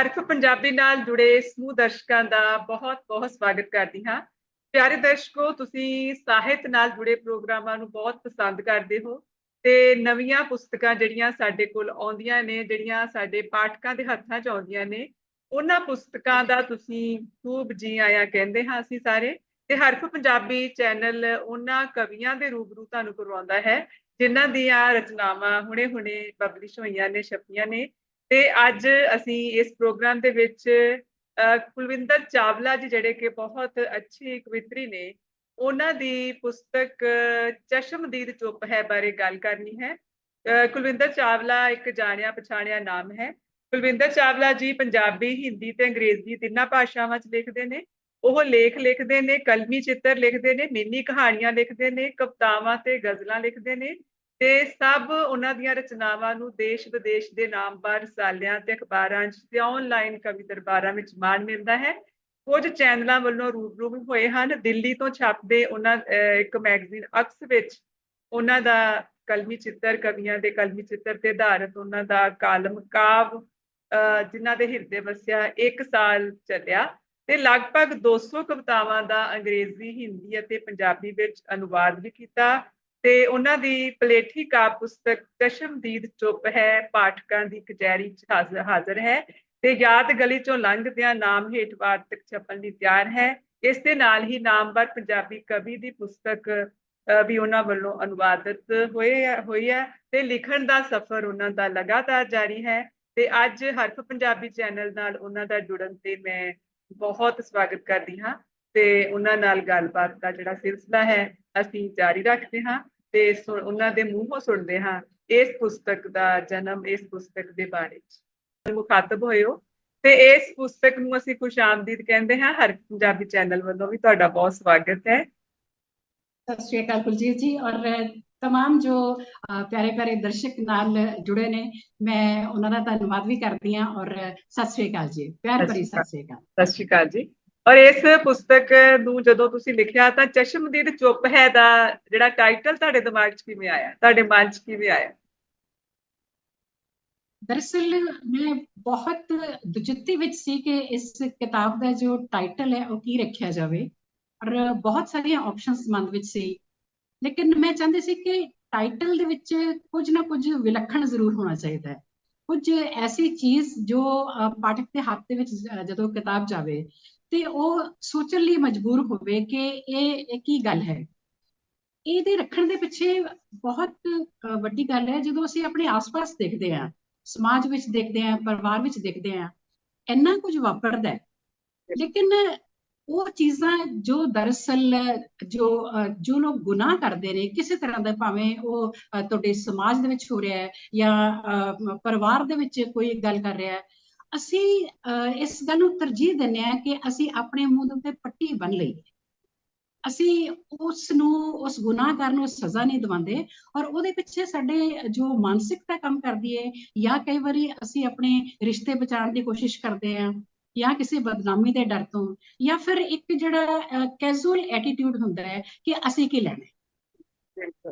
ਹਰਫ ਪੰਜਾਬੀ ਨਾਲ ਜੁੜੇ ਸਮੂਹ ਦਰਸ਼ਕਾਂ ਦਾ ਬਹੁਤ-ਬਹੁਤ ਸਵਾਗਤ ਕਰਦੀ ਹਾਂ। ਪਿਆਰੇ ਦਰਸ਼ਕੋ, ਤੁਸੀਂ ਸਾਹਿਤ ਨਾਲ ਜੁੜੇ ਪ੍ਰੋਗਰਾਮਾਂ ਨੂੰ ਬਹੁਤ ਪਸੰਦ ਕਰਦੇ ਹੋ ਤੇ ਨਵੀਆਂ ਪੁਸਤਕਾਂ ਜਿਹੜੀਆਂ ਸਾਡੇ ਕੋਲ ਆਉਂਦੀਆਂ ਨੇ, ਜਿਹੜੀਆਂ ਸਾਡੇ ਪਾਠਕਾਂ ਦੇ ਹੱਥਾਂ 'ਚ ਆਉਂਦੀਆਂ ਨੇ, ਉਹਨਾਂ ਪੁਸਤਕਾਂ ਦਾ ਤੁਸੀਂ ਖੂਬ ਜੀ ਆਇਆਂ ਕਹਿੰਦੇ ਹਾਂ ਅਸੀਂ ਸਾਰੇ ਤੇ ਹਰਫ ਪੰਜਾਬੀ ਚੈਨਲ ਉਹਨਾਂ ਕਵੀਆਂ ਦੇ ਰੂਬਰੂ ਤੁਹਾਨੂੰ ਕਰਵਾਉਂਦਾ ਹੈ, ਜਿਨ੍ਹਾਂ ਦੀਆਂ ਰਚਨਾਵਾਂ ਹੁਣੇ-ਹੁਣੇ ਪਬਲਿਸ਼ ਹੋਈਆਂ ਨੇ, ਛਪੀਆਂ ਨੇ। ਤੇ ਅੱਜ ਅਸੀਂ ਇਸ ਪ੍ਰੋਗਰਾਮ ਦੇ ਵਿੱਚ ਕੁਲਵਿੰਦਰ ਚਾਵਲਾ ਜੀ ਜਿਹੜੇ ਕਿ ਬਹੁਤ ਅੱਛੀ ਕਵਿਤਰੀ ਨੇ, ਉਹਨਾਂ ਦੀ ਪੁਸਤਕ ਚਸ਼ਮਦੀਦ ਚੁੱਪ ਹੈ ਬਾਰੇ ਗੱਲ ਕਰਨੀ ਹੈ। ਕੁਲਵਿੰਦਰ ਚਾਵਲਾ ਇੱਕ ਜਾਣਿਆ ਪਛਾਣਿਆ ਨਾਮ ਹੈ। ਕੁਲਵਿੰਦਰ ਚਾਵਲਾ ਜੀ ਪੰਜਾਬੀ, ਹਿੰਦੀ ਤੇ ਅੰਗਰੇਜ਼ੀ ਤਿੰਨਾਂ ਭਾਸ਼ਾਵਾਂ 'ਚ ਲਿਖਦੇ ਨੇ। ਉਹ ਲੇਖ ਲਿਖਦੇ ਨੇ, ਕਲਮੀ ਚਿੱਤਰ ਲਿਖਦੇ ਨੇ, ਮਿੰਨੀ ਕਹਾਣੀਆਂ ਲਿਖਦੇ ਨੇ, ਕਵਿਤਾਵਾਂ ਤੇ ਗਜ਼ਲਾਂ ਲਿਖਦੇ ਨੇ। ਤੇ ਸਭ ਉਹਨਾਂ ਦੀਆਂ ਰਚਨਾਵਾਂ ਨੂੰ ਦੇਸ਼ ਵਿਦੇਸ਼ ਦੇ ਨਾਮਵਰ ਰਸਾਲਿਆਂ ਤੇ ਅਖਬਾਰਾਂ 'ਚ ਤੇ ਆਨਲਾਈਨ ਕਵੀ ਦਰਬਾਰਾਂ ਵਿੱਚ ਮਾਣ ਮਿਲਦਾ ਹੈ। ਕੁਝ ਚੈਨਲਾਂ ਵੱਲੋਂ ਰੂਬਰੂ ਵੀ ਹੋਏ ਹਨ। ਦਿੱਲੀ ਤੋਂ ਛਪਦੇ ਉਹਨਾਂ ਇੱਕ ਮੈਗਜ਼ੀਨ ਅਕਸ ਵਿੱਚ ਉਹਨਾਂ ਦਾ ਕਲਮੀ ਚਿੱਤਰ, ਕਵੀਆਂ ਦੇ ਕਲਮੀ ਚਿੱਤਰ ਤੇ ਆਧਾਰਿਤ ਉਹਨਾਂ ਦਾ ਕਾਲਮ ਕਾਵ ਜਿਨ੍ਹਾਂ ਦੇ ਹਿਰਦੇ ਵਸਿਆ 1 ਸਾਲ ਚੱਲਿਆ। ਤੇ ਲਗਭਗ 200 ਕਵਿਤਾਵਾਂ ਦਾ ਅੰਗਰੇਜ਼ੀ, ਹਿੰਦੀ ਅਤੇ ਪੰਜਾਬੀ ਵਿੱਚ ਅਨੁਵਾਦ ਵੀ ਕੀਤਾ। ਤੇ ਉਹਨਾਂ ਦੀ ਪਲੇਠੀ ਕਾ ਪੁਸਤਕ ਕਸ਼ਮਦੀਦ ਚੁੱਪ ਹੈ, ਪਾਠਕਾਂ ਦੀ ਕਚਹਿਰੀ 'ਚ ਹਾਜ਼ਰ ਹੈ ਤੇ ਯਾਦ ਗਲੀ ਚੋਂ ਲੰਘਦਿਆਂ ਨਾਮ ਹੇਠ ਵਾਰਤਕ ਛਪਣ ਲਈ ਤਿਆਰ ਹੈ। ਇਸ ਦੇ ਨਾਲ ਹੀ ਨਾਮਵਰ ਪੰਜਾਬੀ ਕਵੀ ਦੀ ਪੁਸਤਕ ਵੀ ਉਹਨਾਂ ਵੱਲੋਂ ਅਨੁਵਾਦਿਤ ਹੋਏ ਹੋਈ ਹੈ ਤੇ ਲਿਖਣ ਦਾ ਸਫ਼ਰ ਉਹਨਾਂ ਦਾ ਲਗਾਤਾਰ ਜਾਰੀ ਹੈ ਤੇ ਅੱਜ ਹਰਫ ਪੰਜਾਬੀ ਚੈਨਲ ਨਾਲ ਉਹਨਾਂ ਦਾ ਜੁੜਨ ਤੇ ਮੈਂ ਬਹੁਤ ਸਵਾਗਤ ਕਰਦੀ ਹਾਂ ਤੇ ਉਹਨਾਂ ਨਾਲ ਗੱਲਬਾਤ ਦਾ ਜਿਹੜਾ ਸਿਲਸਿਲਾ ਹੈ, ਅਸੀਂ ਜਾਰੀ ਰੱਖਦੇ ਹਾਂ। ਤੇ ਉਹਨਾਂ ਦੇ ਮੂੰਹੋਂ ਸੁਣਦੇ ਹਾਂ ਇਸ ਪੁਸਤਕ ਦਾ ਜਨਮ ਇਸ ਪੁਸਤਕ ਦੇ ਬਾਰੇ ਚ ਮੁਖਾਤਬ ਹੋਇਓ ਤੇ ਇਸ ਪੁਸਤਕ ਨੂੰ ਅਸੀਂ ਖੁਸ਼ ਆਮਦੀਦ ਕਹਿੰਦੇ ਹਾਂ ਹਰ ਪੰਜਾਬੀ ਚੈਨਲ ਵੱਲੋਂ ਵੀ ਤੁਹਾਡਾ ਬਹੁਤ ਸਵਾਗਤ ਹੈ ਸਤਿ ਸ਼੍ਰੀ ਅਕਾਲ ਕੁਲਜੀਤ ਜੀ ਔਰ तमाम ਜੋ ਪਿਆਰੇ ਪਿਆਰੇ ਦਰਸ਼ਕ ਨਾਲ ਜੁੜੇ ਨੇ ਮੈਂ ਉਹਨਾਂ ਦਾ ਧੰਨਵਾਦ ਵੀ ਕਰਦੀ ਹਾਂ ਔਰ ਸਤਿ ਸ਼੍ਰੀ ਅਕਾਲ ਜੀ ਪਿਆਰ ਭਰੀ ਸਤਿ ਸ਼੍ਰੀ ਅਕਾਲ ਸਤਿ ਸ਼੍ਰੀ ਅਕਾਲ ਜੀ ਔਰ ਇਸ ਪੁਸਤਕ ਨੂੰ ਜਦੋਂ ਤੁਸੀਂ ਲਿਖਿਆ ਤਾਂ ਚਸ਼ਮਦੀਦ ਚੁੱਪ ਹੈ ਦਾ ਜਿਹੜਾ ਟਾਈਟਲ ਤੁਹਾਡੇ ਦਿਮਾਗ 'ਚ ਕਿਵੇਂ ਆਇਆ? ਤੁਹਾਡੇ ਮਨ 'ਚ ਕਿਵੇਂ ਆਇਆ? ਦਰਅਸਲ ਮੈਂ ਬਹੁਤ ਦੁਚਿੱਤੀ ਵਿੱਚ ਸੀ ਕਿ ਇਸ ਕਿਤਾਬ ਦਾ ਜੋ ਟਾਈਟਲ ਹੈ ਉਹ ਕੀ ਰੱਖਿਆ ਜਾਵੇ। ਔਰ ਬਹੁਤ ਸਾਰੀਆਂ ਆਪਸ਼ਨਸ ਮਨ ਵਿੱਚ ਸੀ। ਲੇਕਿਨ ਮੈਂ ਚਾਹੁੰਦੀ ਸੀ ਕਿ ਟਾਈਟਲ ਦੇ ਵਿੱਚ ਕੁਝ ਨਾ ਕੁਝ ਵਿਲੱਖਣ ਜ਼ਰੂਰ ਹੋਣਾ ਚਾਹੀਦਾ ਹੈ। ਕੁਝ ਐਸੀ ਚੀਜ਼ ਜੋ ਪਾਠਕ ਦੇ ਹੱਥ ਦੇ ਵਿੱਚ ਜਦੋਂ ਕਿਤਾਬ ਜਾਵੇ ਤੇ ਉਹ ਸੋਚਣ ਲਈ ਮਜਬੂਰ ਹੋਵੇ ਕਿ ਇਹ ਕੀ ਗੱਲ ਹੈ। ਇਹਦੇ ਰੱਖਣ ਦੇ ਪਿੱਛੇ ਬਹੁਤ ਵੱਡੀ ਗੱਲ ਹੈ, ਜਦੋਂ ਅਸੀਂ ਆਪਣੇ ਆਸ-ਪਾਸ ਦੇਖਦੇ ਹਾਂ, ਸਮਾਜ ਵਿੱਚ ਦੇਖਦੇ ਹਾਂ, ਪਰਿਵਾਰ ਵਿੱਚ ਦੇਖਦੇ ਹਾਂ, ਇੰਨਾ ਕੁਝ ਵਾਪਰਦਾ ਹੈ। ਲੇਕਿਨ ਉਹ ਚੀਜ਼ਾਂ ਜੋ ਦਰਅਸਲ, ਜੋ ਜੋ ਲੋਕ ਗੁਨਾਹ ਕਰਦੇ ਨੇ, ਕਿਸੇ ਤਰ੍ਹਾਂ ਦਾ ਭਾਵੇਂ ਉਹ ਤੁਹਾਡੇ ਸਮਾਜ ਦੇ ਵਿੱਚ ਹੋ ਰਿਹਾ ਹੈ ਜਾਂ ਪਰਿਵਾਰ ਦੇ ਵਿੱਚ ਕੋਈ ਗੱਲ ਕਰ ਰਿਹਾ ਹੈ ਅਸੀਂ ਇਸ ਗੱਲ ਨੂੰ ਤਰਜੀਹ ਦਿੰਨੇ ਆ ਕਿ ਅਸੀਂ ਆਪਣੇ ਮੂੰਹ ਦੇ ਉੱਤੇ ਪੱਟੀ ਬੰਨ ਲਈਏ ਅਸੀਂ ਉਸ ਨੂੰ ਉਸ ਗੁਨਾਹਗਾਰ ਨੂੰ ਸਜ਼ਾ ਨਹੀਂ ਦਿਵਾਉਂਦੇ ਔਰ ਉਹਦੇ ਪਿੱਛੇ ਸਾਡੇ ਜੋ ਮਾਨਸਿਕਤਾ ਕੰਮ ਕਰਦੀ ਹੈ ਜਾਂ ਕਈ ਵਾਰੀ ਅਸੀਂ ਆਪਣੇ ਰਿਸ਼ਤੇ ਬਚਾਉਣ ਦੀ ਕੋਸ਼ਿਸ਼ ਕਰਦੇ ਆ ਜਾਂ ਕਿਸੇ ਬਦਨਾਮੀ ਦੇ ਡਰ ਤੋਂ ਜਾਂ ਫਿਰ ਇੱਕ ਜਿਹੜਾ ਕੈਜੂਅਲ ਐਟੀਟਿਊਡ ਹੁੰਦਾ ਹੈ ਕਿ ਅਸੀਂ ਕੀ ਲੈਣਾ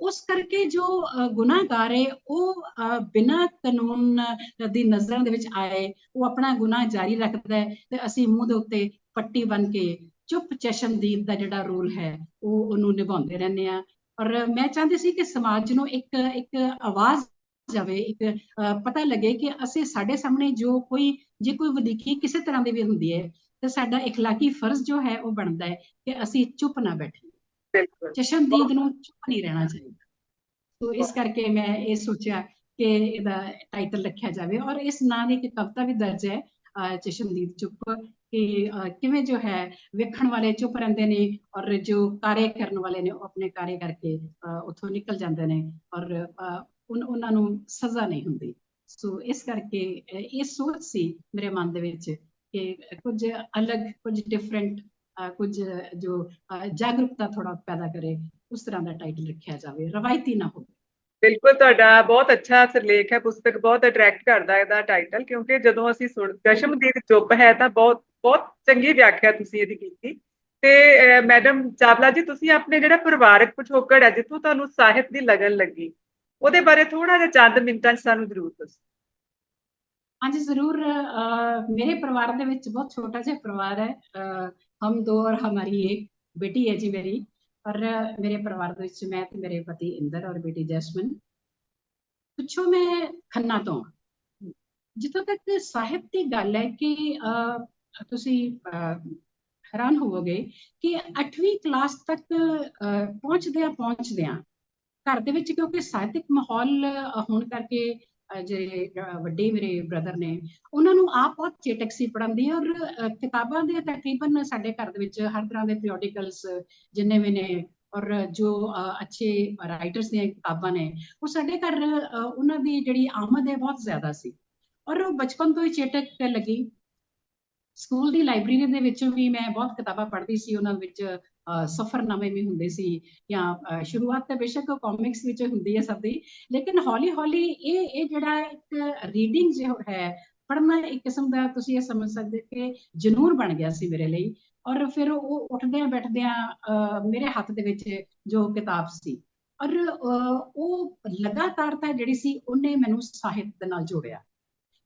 ਉਸ ਕਰਕੇ ਜੋ ਗੁਨਾਹਗਾਰ ਹੈ ਉਹ ਬਿਨਾਂ ਕਾਨੂੰਨ ਦੀ ਨਜ਼ਰਾਂ ਦੇ ਵਿੱਚ ਆਏ ਉਹ ਆਪਣਾ ਗੁਨਾਹ ਜਾਰੀ ਰੱਖਦਾ ਹੈ ਤੇ ਅਸੀਂ ਮੂੰਹ ਦੇ ਉੱਤੇ ਪੱਟੀ ਬਨ ਕੇ ਚੁੱਪ ਚਸ਼ਮਦੀਦ ਦਾ ਜਿਹੜਾ ਰੋਲ ਹੈ ਉਹ ਉਹਨੂੰ ਨਿਭਾਉਂਦੇ ਰਹਿੰਦੇ ਆ ਔਰ ਮੈਂ ਚਾਹੁੰਦੀ ਸੀ ਕਿ ਸਮਾਜ ਨੂੰ ਇੱਕ ਇੱਕ ਆਵਾਜ਼ ਜਾਵੇ ਇੱਕ ਪਤਾ ਲੱਗੇ ਕਿ ਅਸੀਂ ਸਾਡੇ ਸਾਹਮਣੇ ਜੋ ਕੋਈ ਜੇ ਕੋਈ ਵਧੀਕੀ ਕਿਸੇ ਤਰ੍ਹਾਂ ਦੀ ਵੀ ਹੁੰਦੀ ਹੈ ਤੇ ਸਾਡਾ اخلاقی ਫਰਜ਼ ਜੋ ਹੈ ਉਹ ਬਣਦਾ ਹੈ ਕਿ ਅਸੀਂ ਚੁੱਪ ਨਾ ਬੈਠੇ ਬਿਲਕੁਲ ਚਸ਼ਮਦੀਦ ਨੂੰ ਚੁੱਪ ਨਹੀਂ ਰਹਿਣਾ ਚਾਹੀਦਾ। ਸੋ ਇਸ ਕਰਕੇ ਮੈਂ ਇਹ ਸੋਚਿਆ ਕਿ ਇਹਦਾ ਟਾਈਟਲ ਰੱਖਿਆ ਜਾਵੇ ਔਰ ਇਸ ਨਾਂ ਦੀ ਇੱਕ ਕਵਿਤਾ ਵੀ ਦਰਜ ਹੈ ਚਸ਼ਮਦੀਦ ਚੁੱਪ ਕਿ ਕਿਵੇਂ ਜੋ ਹੈ ਵੇਖਣ ਵਾਲੇ ਚੁੱਪ ਰਹਿੰਦੇ ਨੇ ਔਰ ਜੋ ਕਾਰਜ ਕਰਨ ਵਾਲੇ ਨੇ ਉਹ ਆਪਣੇ ਕਾਰਜ ਕਰਕੇ ਉੱਥੋਂ ਨਿਕਲ ਜਾਂਦੇ ਨੇ ਔਰ ਉਹਨਾਂ ਨੂੰ ਸਜ਼ਾ ਨਹੀਂ ਹੁੰਦੀ। ਸੋ ਇਸ ਕਰਕੇ ਇਹ ਸੋਚ ਸੀ ਮੇਰੇ ਮਨ ਦੇ ਵਿੱਚ ਕਿ ਕੁਝ ਅਲੱਗ ਕੁਝ ਡਿਫਰੈਂਟ ਕੁਝ ਜੋ ਜਾਗਰੂਕਤਾ ਥੋੜਾ ਪੈਦਾ ਕਰੇ ਉਸ ਤਰ੍ਹਾਂ ਦਾ ਟਾਈਟਲ ਰੱਖਿਆ ਜਾਵੇ ਰਵਾਇਤੀ ਨਾ ਹੋਵੇ। ਬਿਲਕੁਲ ਤੁਹਾਡਾ ਬਹੁਤ ਅੱਛਾ ਸਿਰਲੇਖ ਹੈ ਪੁਸਤਕ ਬਹੁਤ ਅਟਰੈਕਟ ਕਰਦਾ ਇਹਦਾ ਟਾਈਟਲ ਕਿਉਂਕਿ ਜਦੋਂ ਅਸੀਂ ਸੁਣ ਚਸ਼ਮਦੀਦ ਚੁੱਪ ਹੈ ਤਾਂ ਬਹੁਤ ਬਹੁਤ ਚੰਗੀ ਵਿਆਖਿਆ ਤੁਸੀਂ ਇਹਦੀ ਕੀਤੀ। ਤੇ ਮੈਡਮ ਚਾਵਲਾ ਜੀ ਤੁਸੀਂ ਆਪਣੇ ਜਿਹੜਾ ਪਰਿਵਾਰਕ ਪਿਛੋਕੜ ਹੈ ਜਿੱਥੋਂ ਤੁਹਾਨੂੰ ਸਾਹਿਤ ਦੀ ਲਗਨ ਲੱਗੀ ਉਹਦੇ ਬਾਰੇ ਥੋੜਾ ਜਿਹਾ ਚੰਦ ਮਿੰਟਾਂ 'ਚ ਸਾਨੂੰ ਜ਼ਰੂਰ ਦੱਸੋ। ਹਾਂਜੀ ਜ਼ਰੂਰ ਮੇਰੇ ਪਰਿਵਾਰ ਦੇ ਵਿੱਚ ਬਹੁਤ ਛੋਟਾ ਜਿਹਾ ਪਰਿਵਾਰ ਹੈ ਹਮ ਦੋ ਔਰ ਹਮਾਰੀ ਇੱਕ ਬੇਟੀ ਹੈ ਜੀ ਮੇਰੀ ਔਰ ਮੇਰੇ ਪਰਿਵਾਰ ਦੇ ਵਿੱਚ ਮੈਂ ਤੇ ਮੇਰੇ ਪਤੀ ਇੰਦਰ ਔਰ ਬੇਟੀ ਜੈਸਮਨ ਪੁੱਛੋ ਮੈਂ ਖੰਨਾ ਤੋਂ ਜਿੱਥੋਂ ਤੱਕ ਸਾਹਿਤ ਦੀ ਗੱਲ ਹੈ ਕਿ ਅ, ਤੁਸੀਂ ਅ, ਹੈਰਾਨ ਹੋਵੋਗੇ ਕਿ 8ਵੀਂ ਕਲਾਸ ਤੱਕ ਅ, ਪਹੁੰਚਦਿਆਂ ਪਹੁੰਚਦਿਆਂ ਘਰ ਦੇ ਵਿੱਚ ਕਿਉਂਕਿ ਸਾਹਿਤਿਕ ਮਾਹੌਲ ਹੋਣ ਕਰਕੇ ਜਿਹੜੇ ਵੱਡੇ ਮੇਰੇ ਬ੍ਰਦਰ ਨੇ, ਉਹਨਾਂ ਨੂੰ ਆਪ ਬਹੁਤ ਚੇਟਕ ਸੀ ਪੜ੍ਹਨ ਔਰ ਕਿਤਾਬਾਂ ਦੇ ਤਕਰੀਬਨ ਸਾਡੇ ਘਰ ਦੇ ਵਿੱਚ ਹਰ ਤਰ੍ਹਾਂ ਦੇ ਪੀਰੀਓਡੀਕਲਸ ਜਿੰਨੇ ਵੀ ਨੇ ਔਰ ਜੋ ਅੱਛੇ ਰਾਈਟਰਸ ਦੀਆਂ ਕਿਤਾਬਾਂ ਨੇ, ਉਹ ਸਾਡੇ ਘਰ ਉਹਨਾਂ ਦੀ ਜਿਹੜੀ ਆਮਦ ਹੈ ਬਹੁਤ ਜ਼ਿਆਦਾ ਸੀ। ਔਰ ਉਹ ਬਚਪਨ ਤੋਂ ਹੀ ਚੇਟਕ ਲੱਗੀ। ਸਕੂਲ ਦੀ ਲਾਇਬ੍ਰੇਰੀ ਦੇ ਵਿੱਚੋਂ ਵੀ ਮੈਂ ਬਹੁਤ ਕਿਤਾਬਾਂ ਪੜ੍ਹਦੀ ਸੀ, ਉਹਨਾਂ ਵਿੱਚ ਸਫ਼ਰਨਾਮੇ ਵੀ ਹੁੰਦੇ ਸੀ ਜਾਂ ਸ਼ੁਰੂਆਤ ਤਾਂ ਬੇਸ਼ੱਕ ਕਾਮਿਕਸ ਵਿੱਚ ਹੁੰਦੀ ਹੈ ਸਭ ਦੀ ਲੇਕਿਨ ਹੌਲੀ ਹੌਲੀ ਇਹ ਇਹ ਜਿਹੜਾ ਇੱਕ ਰੀਡਿੰਗ ਜੋ ਹੈ ਪੜ੍ਹਨਾ ਇੱਕ ਕਿਸਮ ਦਾ ਤੁਸੀਂ ਇਹ ਸਮਝ ਸਕਦੇ ਕਿ ਜਨੂਨ ਬਣ ਗਿਆ ਸੀ ਮੇਰੇ ਲਈ ਔਰ ਫਿਰ ਉਹ ਉੱਠਦਿਆਂ ਬੈਠਦਿਆਂ ਮੇਰੇ ਹੱਥ ਦੇ ਵਿੱਚ ਜੋ ਕਿਤਾਬ ਸੀ ਔਰ ਅ, ਉਹ ਲਗਾਤਾਰਤਾ ਜਿਹੜੀ ਸੀ ਉਹਨੇ ਮੈਨੂੰ ਸਾਹਿਤ ਦੇ ਨਾਲ ਜੋੜਿਆ।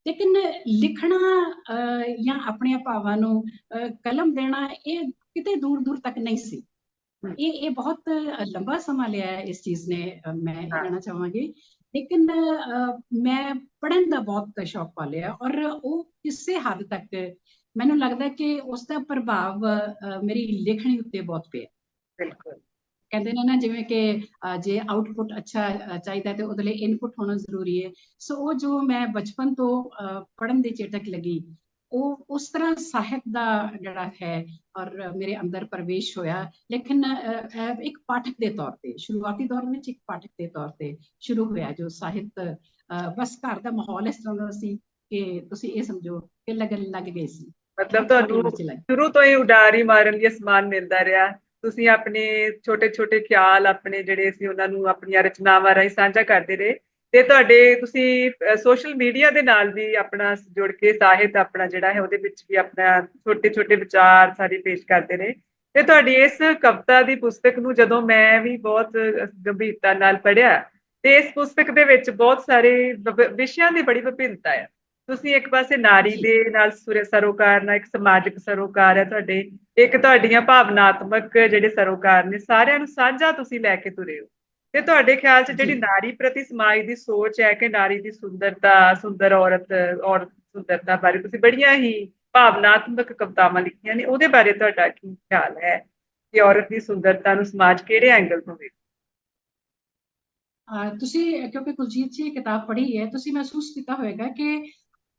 ਲੇਕਿਨ ਲਿਖਣਾ ਅ, ਜਾਂ ਆਪਣੇ ਭਾਵਾਂ ਨੂੰ ਕਲਮ ਦੇਣਾ ਇਹ ਕਿਤੇ ਦੂਰ ਦੂਰ ਤੱਕ ਨਹੀਂ ਸੀ। ਇਹ ਇਹ ਬਹੁਤ ਲੰਬਾ ਸਮਾਂ ਲਿਆ ਹੈ ਇਸ ਚੀਜ਼ ਨੇ ਮੈਂ। ਕਹਿਣਾ ਚਾਹਾਂਗੀ ਲੇਕਿਨ ਮੈਂ ਪੜ੍ਹਨ ਦਾ ਬਹੁਤ ਸ਼ੌਕ ਪਾਲਿਆ ਔਰ ਉਹ ਕਿਸੇ ਹੱਦ ਤੱਕ ਮੈਨੂੰ ਲੱਗਦਾ ਕਿ ਉਸ ਦਾ ਪ੍ਰਭਾਵ ਮੇਰੀ ਲਿਖਣੀ ਉੱਤੇ ਬਹੁਤ ਪਿਆ ਬਿਲਕੁਲ ਕਹਿੰਦੇ ਨੇ ਨਾ ਜਿਵੇਂ ਕਿ ਜੇ ਆਊਟਪੁੱਟ ਅੱਛਾ ਚਾਹੀਦਾ ਤੇ ਉਹਦੇ ਲਈ ਇਨਪੁਟ ਹੋਣਾ ਜ਼ਰੂਰੀ ਹੈ ਸੋ ਉਹ ਜੋ ਮੈਂ ਬਚਪਨ ਤੋਂ ਅ, ਪੜ੍ਹਨ ਦੀ ਚੇਤਕ ਲੱਗੀ ਉਹ ਉਸ ਤਰ੍ਹਾਂ ਸਾਹਿਤ ਦਾ ਜਿਹੜਾ ਹੈ ਔਰ ਮੇਰੇ ਅੰਦਰ ਪ੍ਰਵੇਸ਼ ਹੋਇਆ। ਲੇਕਿਨ ਇੱਕ ਪਾਠਕ ਦੇ ਤੌਰ ਤੇ ਸ਼ੁਰੂਆਤੀ ਦੌਰ ਵਿੱਚ ਇੱਕ ਪਾਠਕ ਦੇ ਤੌਰ ਤੇ ਸ਼ੁਰੂ ਹੋਇਆ ਜੋ ਸਾਹਿਤ ਬਸ ਘਰ ਦਾ ਮਾਹੌਲ ਇਸ ਤਰ੍ਹਾਂ ਦਾ ਸੀ ਕਿ ਤੁਸੀਂ ਇਹ ਸਮਝੋ ਕਿ ਲੱਗਣ ਲੱਗ ਗਏ ਸੀ। ਮਤਲਬ ਤੁਹਾਨੂੰ ਸ਼ੁਰੂ ਤੋਂ ਹੀ ਉਡਾਰੀ ਮਾਰਨ ਲਈ ਸਮਾਨ ਮਿਲਦਾ ਰਿਹਾ। ਤੁਸੀਂ ਆਪਣੇ ਛੋਟੇ ਛੋਟੇ ਖਿਆਲ ਆਪਣੇ ਜਿਹੜੇ ਸੀ ਉਹਨਾਂ ਨੂੰ ਆਪਣੀਆਂ ਰਚਨਾਵਾਂ ਰਾਹੀਂ ਸਾਂਝਾ ਕਰਦੇ ਰਹੇ। ਤੇ ਤੁਹਾਡੇ ਤੁਸੀਂ ਸੋਸ਼ਲ ਮੀਡੀਆ ਦੇ ਨਾਲ ਵੀ ਆਪਣਾ ਜੁੜ ਕੇ ਸਾਹਿਤ ਆਪਣਾ ਜਿਹੜਾ ਹੈ ਉਹਦੇ ਵਿੱਚ ਵੀ ਆਪਣਾ ਛੋਟੇ ਛੋਟੇ ਵਿਚਾਰ ਸਾਰੇ ਪੇਸ਼ ਕਰਦੇ ਰਹੇ ਤੇ ਤੁਹਾਡੀ ਇਸ ਕਵਿਤਾ ਦੀ ਪੁਸਤਕ ਨੂੰ ਜਦੋਂ ਮੈਂ ਵੀ ਬਹੁਤ ਗੰਭੀਰਤਾ ਨਾਲ ਪੜ੍ਹਿਆ ਤੇ ਇਸ ਪੁਸਤਕ ਦੇ ਵਿੱਚ ਬਹੁਤ ਸਾਰੇ ਵਿਸ਼ਿਆਂ ਦੀ ਬੜੀ ਵਿਭਿੰਨਤਾ ਹੈ। ਤੁਸੀਂ ਇੱਕ ਪਾਸੇ ਨਾਰੀ। ਦੇ ਨਾਲ ਸੁਰ ਸਰੋਕਾਰ ਨਾਲ ਇੱਕ ਸਮਾਜਿਕ ਸਰੋਕਾਰ ਹੈ ਤੁਹਾਡੇ ਇੱਕ ਤੁਹਾਡੀਆਂ ਭਾਵਨਾਤਮਕ ਜਿਹੜੇ ਸਰੋਕਾਰ ਨੇ ਸਾਰਿਆਂ ਨੂੰ ਸਾਂਝਾ ਤੁਸੀਂ ਲੈ ਕੇ ਤੁਰੇ ਹੋ। ਤੇ ਤੁਹਾਡੇ ਖਿਆਲ 'ਚ ਜਿਹੜੀ। ਨਾਰੀ ਪ੍ਰਤੀ ਸਮਾਜ ਦੀ ਸੋਚ ਹੈ ਕਿ ਨਾਰੀ ਦੀ ਸੁੰਦਰਤਾ ਸੁੰਦਰ ਔਰਤ ਔਰਤ ਸੁੰਦਰਤਾ ਬਾਰੇ ਤੁਸੀਂ ਬੜੀਆਂ ਹੀ ਭਾਵਨਾਤਮਕ ਕਵਿਤਾਵਾਂ ਲਿਖੀਆਂ ਨੇ ਉਹਦੇ ਬਾਰੇ ਤੁਹਾਡਾ ਕੀ ਖਿਆਲ ਹੈ ਕਿ ਔਰਤ ਦੀ ਸੁੰਦਰਤਾ ਨੂੰ ਸਮਾਜ ਕਿਹੜੇ ਐਂਗਲ ਤੋਂ ਵੇਖਦਾ ਤੁਸੀਂ ਕਿਉਂਕਿ ਕੁਲਜੀਤ ਜੀ ਇਹ ਕਿਤਾਬ ਪੜ੍ਹੀ ਹੈ ਤੁਸੀਂ ਮਹਿਸੂਸ ਕੀਤਾ ਹੋਵੇਗਾ ਕਿ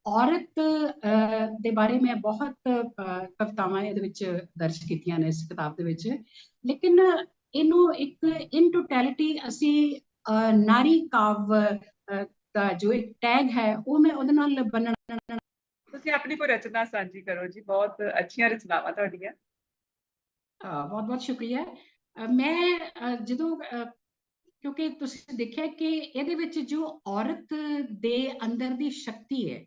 ਔਰਤ ਦੇ ਬਾਰੇ ਮੈਂ ਬਹੁਤ ਕਵਿਤਾਵਾਂ ਇਹਦੇ ਵਿੱਚ ਦਰਜ ਕੀਤੀਆਂ ਨੇ ਇਸ ਕਿਤਾਬ ਦੇ ਵਿੱਚ ਲੇਕਿਨ ਇਹਨੂੰ ਇੱਕ ਇਨ ਟੋਟੈਲਿਟੀ ਅਸੀਂ ਨਾਰੀ ਕਾਵ ਦਾ ਜੋ ਇੱਕ ਟੈਗ ਹੈ ਉਹ ਮੈਂ ਉਹਦੇ ਨਾਲ ਬੰਨਣਾ ਤੁਸੀਂ ਆਪਣੀ ਕੋਈ ਰਚਨਾ ਸਾਂਝੀ ਕਰੋ ਜੀ ਬਹੁਤ ਅੱਛੀਆਂ ਰਚਨਾਵਾਂ ਤੁਹਾਡੀਆਂ। ਬਹੁਤ ਬਹੁਤ ਸ਼ੁਕਰੀਆ। ਮੈਂ ਜਦੋਂ ਕਿਉਂਕਿ ਤੁਸੀਂ ਦੇਖਿਆ ਕਿ ਇਹਦੇ ਵਿੱਚ ਜੋ ਔਰਤ ਦੇ ਅੰਦਰ ਦੀ ਸ਼ਕਤੀ ਹੈ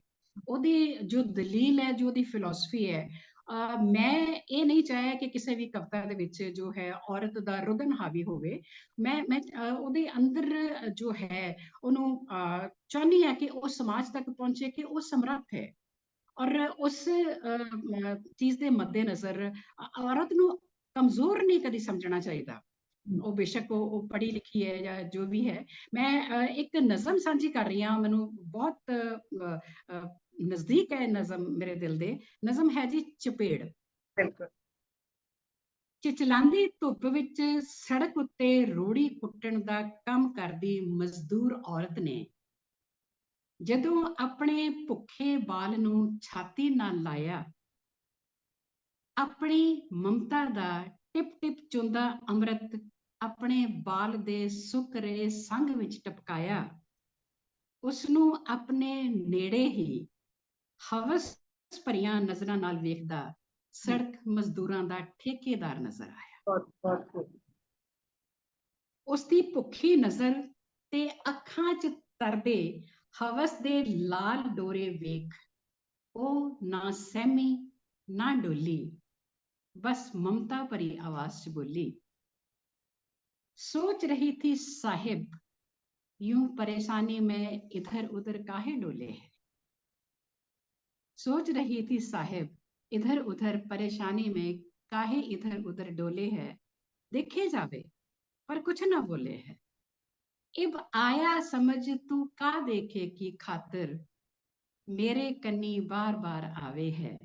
ਉਹਦੀ ਜੋ ਦਲੀਲ ਹੈ ਜੋ ਉਹਦੀ ਫਿਲਾਸਫੀ ਹੈ ਮੈਂ ਇਹ ਨਹੀਂ ਚਾਹਿਆ ਕਿ ਕਿਸੇ ਵੀ ਕਵਿਤਾ ਦੇ ਵਿੱਚ ਜੋ ਹੈ ਔਰਤ ਦਾ ਰੁਦਨ ਹਾਵੀ ਹੋਵੇ। ਮੈਂ ਮੈਂ ਉਹਦੇ ਅੰਦਰ ਜੋ ਹੈ, ਉਹਨੂੰ ਚਾਹੁੰਦੀ ਹਾਂ ਕਿ ਉਹ ਸਮਾਜ ਤੱਕ ਪਹੁੰਚੇ ਕਿ ਉਹ ਸਮਰੱਥ ਹੈ। ਔਰ ਉਸ ਚੀਜ਼ ਦੇ ਮੱਦੇਨਜ਼ਰ ਔਰਤ ਨੂੰ ਕਮਜ਼ੋਰ ਨਹੀਂ ਕਦੀ ਸਮਝਣਾ ਚਾਹੀਦਾ। ਉਹ ਬੇਸ਼ੱਕ ਉਹ ਪੜ੍ਹੀ ਲਿਖੀ ਹੈ ਜਾਂ ਜੋ ਵੀ ਹੈ। ਮੈਂ ਇੱਕ ਨਜ਼ਮ ਸਾਂਝੀ ਕਰ ਰਹੀ ਹਾਂ। ਮੈਨੂੰ ਬਹੁਤ ਨਜ਼ਦੀਕ ਹੈ ਨਜ਼ਮ ਮੇਰੇ ਦਿਲ ਦੇ ਨਜ਼ਮ ਹੈ ਜੀ ਚਪੇੜ ਬਿਲਕੁਲ ਚਿਚਲਾਂਦੀ ਧੁੱਪ ਵਿੱਚ ਸੜਕ ਉੱਤੇ ਰੋੜੀ ਕੁੱਟਣ ਦਾ ਕੰਮ ਕਰਦੀ ਮਜ਼ਦੂਰ ਔਰਤ ਨੇ ਜਦੋਂ ਆਪਣੇ ਭੁੱਖੇ ਬਾਲ ਨੂੰ ਛਾਤੀ ਨਾਲ ਲਾਇਆ ਆਪਣੀ ਮਮਤਾ ਦਾ ਟਿਪ ਟਿਪ ਚੁੰਦਾ ਅੰਮ੍ਰਿਤ ਆਪਣੇ ਬਾਲ ਦੇ ਸੁੱਕ ਰਹੇ ਸੰਗ ਵਿੱਚ ਟਪਕਾਇਆ ਉਸ ਨੂੰ ਆਪਣੇ ਨੇੜੇ ਹੀ ਹਵਸ ਭਰੀਆਂ ਨਜ਼ਰਾਂ ਨਾਲ ਵੇਖਦਾ ਸੜਕ ਮਜ਼ਦੂਰਾਂ ਦਾ ਠੇਕੇਦਾਰ ਨਜ਼ਰ ਆਇਆ ਬਹੁਤ ਬਹੁਤ ਖੂਬ। ਉਸ ਦੀ ਭੁੱਖੀ ਨਜ਼ਰ ਤੇ ਅੱਖਾਂ 'ਚ ਤਰਦੇ ਹਵਸ ਦੇ ਲਾਲ ਡੋਰੇ ਵੇਖ ਉਹ ਨਾ ਸਹਿਮੀ ਨਾ ਡੋਲੀ ਬਸ ਮਮਤਾ ਭਰੀ ਆਵਾਜ਼ 'ਚ ਬੋਲੀ सोच रही थी साहिब यूं परेशानी में इधर उधर काहे डोले है सोच रही थी साहेब इधर उधर परेशानी में काहे इधर उधर डोले है? देखे जावे पर कुछ ना बोले है। इब आया समझ तू का देखे की खातिर मेरे कन्नी बार बार आवे है।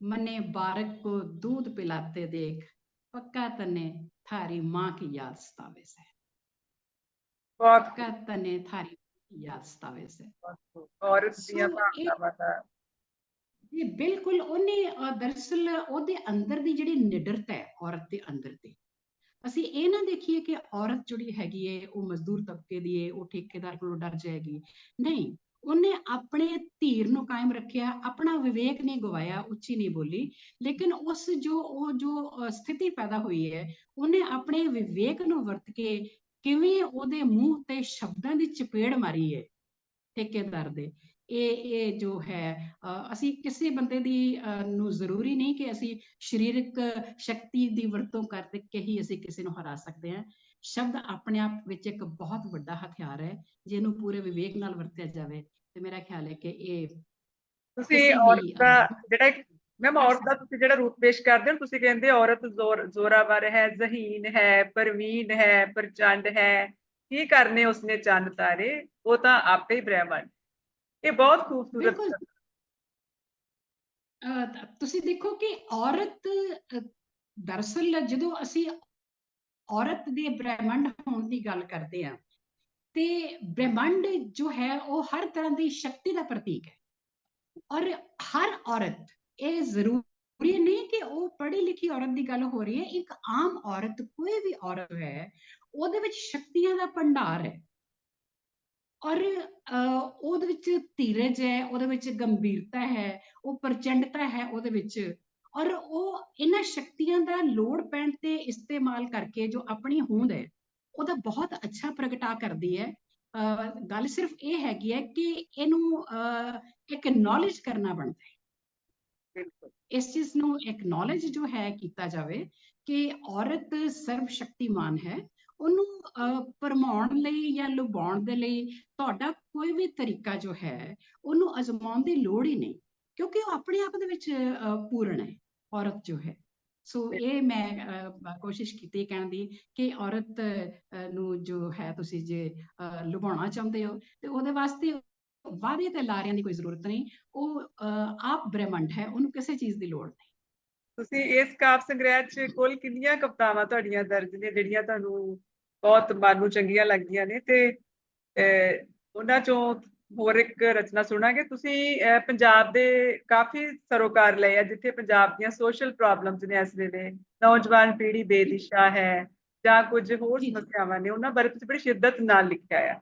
मने बारक को दूध पिलाते देख पक्का तने थारी माँ की याद सतावे से पक्का तने थारी ਯਾਸਤਾ ਬਿਲਕੁਲ ਉਹਨੇ ਦਰਸਲ ਉਹਦੇ ਅੰਦਰ ਦੀ ਜਿਹੜੀ ਨਿਡਰਤਾ ਹੈ ਔਰਤ ਦੇ ਅੰਦਰ ਦੀ ਅਸੀਂ ਇਹ ਨਾ ਦੇਖੀਏ ਕਿ ਔਰਤ ਜਿਹੜੀ ਹੈਗੀ ਏ ਉਹ ਮਜ਼ਦੂਰ ਤਬਕੇ ਦੀ ਏ ਉਹ ਠੇਕੇਦਾਰ ਕੋਲੋਂ ਡਰ ਜਾਏਗੀ ਨਹੀਂ ਉਹਨੇ ਆਪਣੇ ਧੀਰ ਨੂੰ ਕਾਇਮ ਰੱਖਿਆ ਆਪਣਾ ਵਿਵੇਕ ਨਹੀਂ ਗਵਾਇਆ ਉੱਚੀ ਨਹੀਂ ਬੋਲੀ ਲੇਕਿਨ ਉਸ ਜੋ ਉਹ ਜੋ ਸਥਿਤੀ ਪੈਦਾ ਹੋਈ ਹੈ ਉਹਨੇ ਆਪਣੇ ਵਿਵੇਕ ਨੂੰ ਵਰਤ ਕੇ ਕਿਵੇਂ ਉਹਦੇ ਮੂੰਹ ਤੇ ਸ਼ਬਦਾਂ ਦੀ ਚਪੇੜ ਮਾਰੀ ਹੈ ਠੇਕੇਦਾਰ ਦੇ। ਇਹ ਇਹ ਜੋ ਹੈ ਅਸੀਂ ਕਿਸੇ ਬੰਦੇ ਦੀ ਨੂੰ ਜ਼ਰੂਰੀ ਨਹੀਂ ਕਿ ਅਸੀਂ ਸਰੀਰਕ ਸ਼ਕਤੀ ਦੀ ਵਰਤੋਂ ਕਰਕੇ ਹੀ ਅਸੀਂ ਕਿਸੇ ਨੂੰ ਹਰਾ ਸਕਦੇ ਹਾਂ। ਸ਼ਬਦ ਆਪਣੇ ਆਪ ਵਿੱਚ ਇੱਕ ਬਹੁਤ ਵੱਡਾ ਹਥਿਆਰ ਹੈ ਜਿਹਨੂੰ ਪੂਰੇ ਵਿਵੇਕ ਨਾਲ ਵਰਤਿਆ ਜਾਵੇ। ਤੇ ਮੇਰਾ ਖਿਆਲ ਹੈ ਕਿ ਇਹ ਤੁਸੀਂ ਔਰਤ ਦਾ ਜਿਹੜਾ ਮੈਮ ਔਰਤ ਦਾ ਤੁਸੀਂ ਜਿਹੜਾ ਰੂਪ ਪੇਸ਼ ਕਰਦੇ ਹੋ ਤੁਸੀਂ ਕਹਿੰਦੇ ਔਰਤ ਜ਼ੋਰ ਜ਼ੋਰਾਵਰ ਹੈ ਜ਼ਹੀਨ ਹੈ ਪਰਵੀਨ ਹੈ ਪ੍ਰਚੰਡ ਹੈ। ਕੀ ਕਰਨੇ ਉਸਨੇ ਚੰਦ ਤਾਰੇ? ਉਹ ਤਾਂ ਆਪੇ ਹੀ ਬ੍ਰਹਮਣ ਇਹ ਬਹੁਤ ਖੂਬਸੂਰਤ ਤੁਸੀਂ ਦੇਖੋ ਕਿ ਔਰਤ ਅ, ਦਰਅਸਲ ਜਦੋਂ ਅਸੀਂ ਔਰਤ ਦੇ ਬ੍ਰਹਿਮੰਡ ਹੋਣ ਦੀ ਗੱਲ ਕਰਦੇ ਆ ਤੇ ਬ੍ਰਹਿਮੰਡ ਜੋ ਹੈ ਉਹ ਹਰ ਤਰ੍ਹਾਂ ਦੀ ਸ਼ਕਤੀ ਦਾ ਪ੍ਰਤੀਕ ਹੈ। ਔਰ ਹਰ ਔਰਤ ਇਹ ਜ਼ਰੂਰੀ ਨਹੀਂ ਕਿ ਉਹ ਪੜ੍ਹੀ ਲਿਖੀ ਔਰਤ ਦੀ ਗੱਲ ਹੋ ਰਹੀ ਹੈ। ਇੱਕ ਆਮ ਔਰਤ ਕੋਈ ਵੀ ਔਰਤ ਹੈ ਉਹਦੇ ਵਿੱਚ ਸ਼ਕਤੀਆਂ ਦਾ ਭੰਡਾਰ ਹੈ। ਔਰ ਅਹ, ਉਹਦੇ ਵਿੱਚ ਧੀਰਜ ਹੈ ਉਹਦੇ ਵਿੱਚ ਗੰਭੀਰਤਾ ਹੈ ਉਹ ਪ੍ਰਚੰਡਤਾ ਹੈ ਉਹਦੇ ਵਿੱਚ। ਔਰ ਉਹ ਇਹਨਾਂ ਸ਼ਕਤੀਆਂ ਦਾ ਲੋੜ ਪੈਣ ਤੇ ਇਸਤੇਮਾਲ ਕਰਕੇ ਜੋ ਆਪਣੀ ਹੋਂਦ ਹੈ ਉਹਦਾ ਬਹੁਤ ਅੱਛਾ ਪ੍ਰਗਟਾ ਕਰਦੀ ਹੈ। ਅਹ, ਗੱਲ ਸਿਰਫ ਇਹ ਹੈਗੀ ਹੈ ਕਿ ਇਹਨੂੰ ਇੱਕ ਨੌਲੇਜ ਕਰਨਾ ਬਣਦਾ ਹੈ। ਇਸ ਚੀਜ਼ ਨੂੰ ਐਕਨੋਲਜ ਜੋ ਹੈ ਕੀਤਾ ਜਾਵੇ ਕਿ ਔਰਤ ਸਰਵ ਸ਼ਕਤੀਮਾਨ ਹੈ ਉਹਨੂੰ ਅਹ, ਭਰਮਾਉਣ ਲਈ ਜਾਂ ਲੁਭਾਉਣ ਦੇ ਲਈ ਤੁਹਾਡਾ ਕੋਈ ਵੀ ਤਰੀਕਾ ਜੋ ਹੈ ਉਹਨੂੰ ਅਜ਼ਮਾਉਣ ਦੀ ਲੋੜ ਹੀ ਨਹੀਂ ਕਿਉਂਕਿ ਉਹ ਆਪਣੇ ਆਪ ਦੇ ਵਿੱਚ ਪੂਰਨ ਹੈ ਔਰਤ ਜੋ ਹੈ। ਸੋ ਇਹ ਮੈਂ ਕੋਸ਼ਿਸ਼ ਕੀਤੀ ਕਹਿਣ ਦੀ ਕਿ ਔਰਤ ਨੂੰ ਜੋ ਹੈ ਤੁਸੀਂ ਜੇ ਲੁਭਾਉਣਾ ਚਾਹੁੰਦੇ ਹੋ ਤੇ ਉਹਦੇ ਵਾਸਤੇ ਵਾਅਦੇ ਤੇ ਲਾਰਿਆਂ ਦੀ ਕੋਈ ਜ਼ਰੂਰਤ ਨਹੀਂ। ਉਹ ਆਪ ਬ੍ਰਹਿਮੰਡ ਹੈ ਉਹਨੂੰ ਕਿਸੇ ਚੀਜ਼ ਦੀ ਲੋੜ ਨਹੀਂ। ਤੁਸੀਂ ਇਸ ਕਾਵ ਸੰਗ੍ਰਹਿ 'ਚ ਕੁੱਲ ਕਿੰਨੀਆਂ ਕਵਿਤਾਵਾਂ ਤੁਹਾਡੀਆਂ ਦਰਜ ਨੇ ਜਿਹੜੀਆਂ ਤੁਹਾਨੂੰ ਬਹੁਤ ਮਨ ਨੂੰ ਚੰਗੀਆਂ ਲੱਗਦੀਆਂ ਨੇ ਤੇ ਉਹਨਾਂ ਚੋਂ ਹੋਰ ਇੱਕ ਰਚਨਾ ਸੁਣਾਂਗੇ। ਤੁਸੀਂ ਪੰਜਾਬ ਦੇ ਕਾਫੀ ਸਰੋਕਾਰ ਲਏ ਆ ਜਿੱਥੇ ਪੰਜਾਬ ਦੀਆਂ ਸੋਸ਼ਲ ਪ੍ਰੋਬਲਮਸ ਨੇ ਇਸ ਵੇਲੇ। ਨੌਜਵਾਨ ਪੀੜ੍ਹੀ ਬੇਦਿਸ਼ਾ ਹੈ ਜਾਂ ਕੁਝ ਹੋਰ। ਸਮੱਸਿਆਵਾਂ ਨੇ ਉਹਨਾਂ ਬਾਰੇ ਤੁਸੀਂ ਬੜੀ ਸ਼ਿੱਦਤ ਨਾਲ ਲਿਖਿਆ ਆ।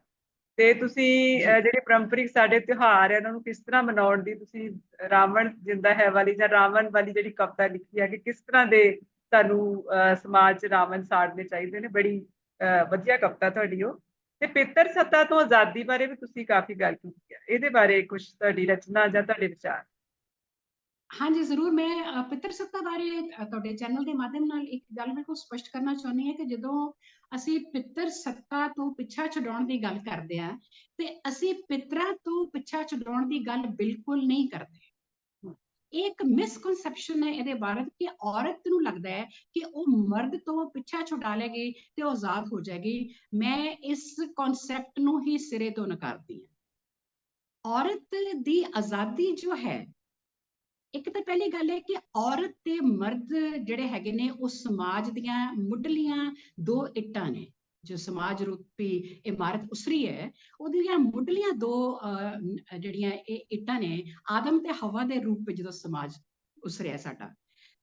ਤੇ ਤੁਸੀਂ ਜਿਹੜੇ ਪਾਰੰਪਰਿਕ ਸਾਡੇ ਤਿਉਹਾਰ ਹੈ ਉਹਨਾਂ ਨੂੰ ਕਿਸ ਤਰ੍ਹਾਂ ਮਨਾਉਣ ਦੀ ਤੁਸੀਂ ਰਾਵਣ ਜਿੰਦਾ ਹੈ ਵਾਲੀ ਜਾਂ ਰਾਵਣ ਵਾਲੀ ਜਿਹੜੀ ਕਵਿਤਾ ਲਿਖੀ ਹੈ ਕਿ ਕਿਸ ਤਰ੍ਹਾਂ ਦੇ ਅਹ, ਸਮਾਜ 'ਚ ਰਾਵਣ ਸਾੜਨੇ ਚਾਹੀਦੇ ਨੇ? ਬੜੀ ਵਧੀਆ ਕਵਿਤਾ ਤੁਹਾਡੀ ਉਹ। ਤੇ ਪਿੱਤਰ ਸੱਤਾ ਤੋਂ ਆਜ਼ਾਦੀ ਬਾਰੇ ਵੀ ਤੁਸੀਂ ਕਾਫੀ ਗੱਲ ਕੀਤੀ ਹੈ। ਇਹਦੇ ਬਾਰੇ ਕੁਝ ਤੁਹਾਡੀ ਰਚਨਾ ਜਾਂ ਤੁਹਾਡੇ ਵਿਚਾਰ? ਹਾਂਜੀ ਜ਼ਰੂਰ ਮੈਂ ਪਿੱਤਰ ਸੱਤਾ ਬਾਰੇ ਤੁਹਾਡੇ ਚੈਨਲ ਦੇ ਮਾਧਿਅਮ ਨਾਲ ਇੱਕ ਗੱਲ ਬਿਲਕੁਲ ਸਪਸ਼ਟ ਕਰਨਾ ਚਾਹੁੰਦੀ ਹਾਂ ਕਿ ਜਦੋਂ ਅਸੀਂ ਪਿੱਤਰ ਸੱਤਾ ਤੋਂ ਪਿੱਛਾ ਛਡਾਉਣ ਦੀ ਗੱਲ ਕਰਦੇ ਹਾਂ ਤੇ ਅਸੀਂ ਪਿਤਰਾਂ ਤੋਂ ਪਿੱਛਾ ਛਡਾਉਣ ਦੀ ਗੱਲ ਬਿਲਕੁਲ ਨਹੀਂ ਕਰਦੇ ਇਹ ਇੱਕ ਮਿਸਕਨਸੈਪਸ਼ਨ ਹੈ ਇਹਦੇ ਬਾਰੇ ਕਿ ਔਰਤ ਨੂੰ ਲੱਗਦਾ ਹੈ ਕਿ ਉਹ ਮਰਦ ਤੋਂ ਪਿੱਛਾ ਛੁਡਾ ਲੇਗੀ ਤੇ ਉਹ ਆਜ਼ਾਦ ਹੋ ਜਾਏਗੀ ਮੈਂ ਇਸ ਕਨਸੈਪਟ ਨੂੰ ਹੀ ਸਿਰੇ ਤੋਂ ਨਕਾਰਦੀ ਹਾਂ ਔਰਤ ਦੀ ਆਜ਼ਾਦੀ ਜੋ ਹੈ ਇੱਕ ਤਾਂ ਪਹਿਲੀ ਗੱਲ ਹੈ ਕਿ ਔਰਤ ਤੇ ਮਰਦ ਜਿਹੜੇ ਹੈਗੇ ਨੇ ਉਹ ਸਮਾਜ ਦੀਆਂ ਮੁੱਢਲੀਆਂ ਦੋ ਇੱਟਾਂ ਨੇ। ਜੋ ਸਮਾਜ ਰੂਪੀ ਇਮਾਰਤ ਉਸਰੀ ਹੈ ਉਹਦੀਆਂ ਮੁੱਢਲੀਆਂ ਦੋ ਅਹ, ਜਿਹੜੀਆਂ ਇਹ ਇੱਟਾਂ ਨੇ ਆਦਮ ਤੇ ਹਵਾ ਦੇ ਰੂਪ ਵਿੱਚ ਜਦੋਂ ਸਮਾਜ ਉਸਰਿਆ ਸਾਡਾ।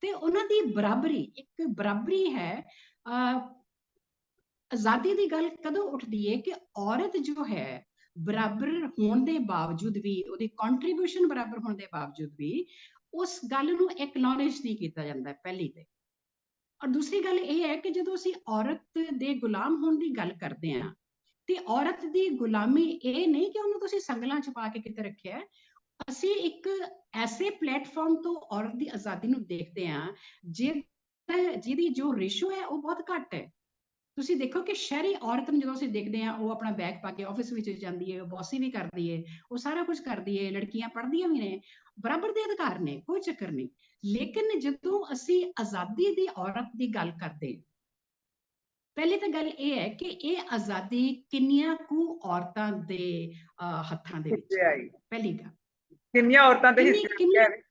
ਤੇ ਉਹਨਾਂ ਦੀ ਬਰਾਬਰੀ ਇੱਕ ਬਰਾਬਰੀ ਹੈ ਅਹ, ਆਜ਼ਾਦੀ ਦੀ ਗੱਲ ਕਦੋਂ ਉੱਠਦੀ ਹੈ ਕਿ ਔਰਤ ਜੋ ਹੈ ਬਰਾਬਰ ਹੋਣ ਦੇ ਬਾਵਜੂਦ ਵੀ ਉਹਦੀ ਕੰਟਰੀਬਿਊਸ਼ਨ ਬਰਾਬਰ ਹੋਣ ਦੇ ਬਾਵਜੂਦ ਵੀ ਉਸ ਗੱਲ ਨੂੰ ਐਕਨੋਲੇਜ ਨਹੀਂ ਕੀਤਾ ਜਾਂਦਾ ਪਹਿਲੀ ਤੇ। ਔਰ ਦੂਸਰੀ ਗੱਲ ਇਹ ਹੈ ਕਿ ਜਦੋਂ ਅਸੀਂ ਔਰਤ ਦੇ ਗੁਲਾਮ ਹੋਣ ਦੀ ਗੱਲ ਕਰਦੇ ਹਾਂ, ਤੇ ਔਰਤ ਦੀ ਗੁਲਾਮੀ ਇਹ ਨਹੀਂ ਕਿ ਉਹਨੂੰ ਤੁਸੀਂ ਸੰਗਲਾਂ ਚ ਪਾ ਕੇ ਕਿਤੇ ਰੱਖਿਆ, ਅਸੀਂ ਇੱਕ ਐਸੇ ਪਲੇਟਫਾਰਮ ਤੋਂ ਔਰਤ ਦੀ ਆਜ਼ਾਦੀ ਨੂੰ ਦੇਖਦੇ ਹਾਂ, ਜਿਹਦਾ ਜਿਹਦੀ ਜੋ ਰੇਸ਼ੋ ਹੈ ਉਹ ਬਹੁਤ ਘੱਟ ਹੈ। ਤੁਸੀਂ ਦੇਖੋ ਕਿ ਸ਼ਹਿਰੀ ਔਰਤ ਨੂੰ ਜਦੋਂ ਅਸੀਂ ਦੇਖਦੇ ਹਾਂ ਉਹ ਆਪਣਾ ਬੈਗ ਪਾ ਕੇ ਆਫਿਸ ਵਿੱਚ ਜਾਂਦੀ ਹੈ ਬੌਸੀ ਵੀ ਕਰਦੀ ਹੈ ਉਹ ਸਾਰਾ ਕੁਝ ਕਰਦੀ ਹੈ ਲੜਕੀਆਂ ਪੜ੍ਹਦੀਆਂ ਵੀ ਨੇ ਬਰਾਬਰ ਦੇ ਅਧਿਕਾਰ ਨੇ ਕੋਈ ਚੱਕਰ ਨਹੀਂ। ਲੇਕਿਨ ਜਦੋਂ ਅਸੀਂ ਆਜ਼ਾਦੀ ਦੀ ਔਰਤ ਦੀ ਗੱਲ ਕਰਦੇ ਪਹਿਲੀ ਤਾਂ ਗੱਲ ਇਹ ਹੈ ਕਿ ਇਹ ਆਜ਼ਾਦੀ ਕਿੰਨੀਆਂ ਕੁ ਔਰਤਾਂ ਦੇ ਹੱਥਾਂ ਦੇ ਵਿੱਚ। ਆਈ। ਪਹਿਲੀ ਗੱਲ। ਕਿੰਨੀਆਂ ਔਰਤਾਂ ਦੇ ਹਿੱਸੇ ਆਏ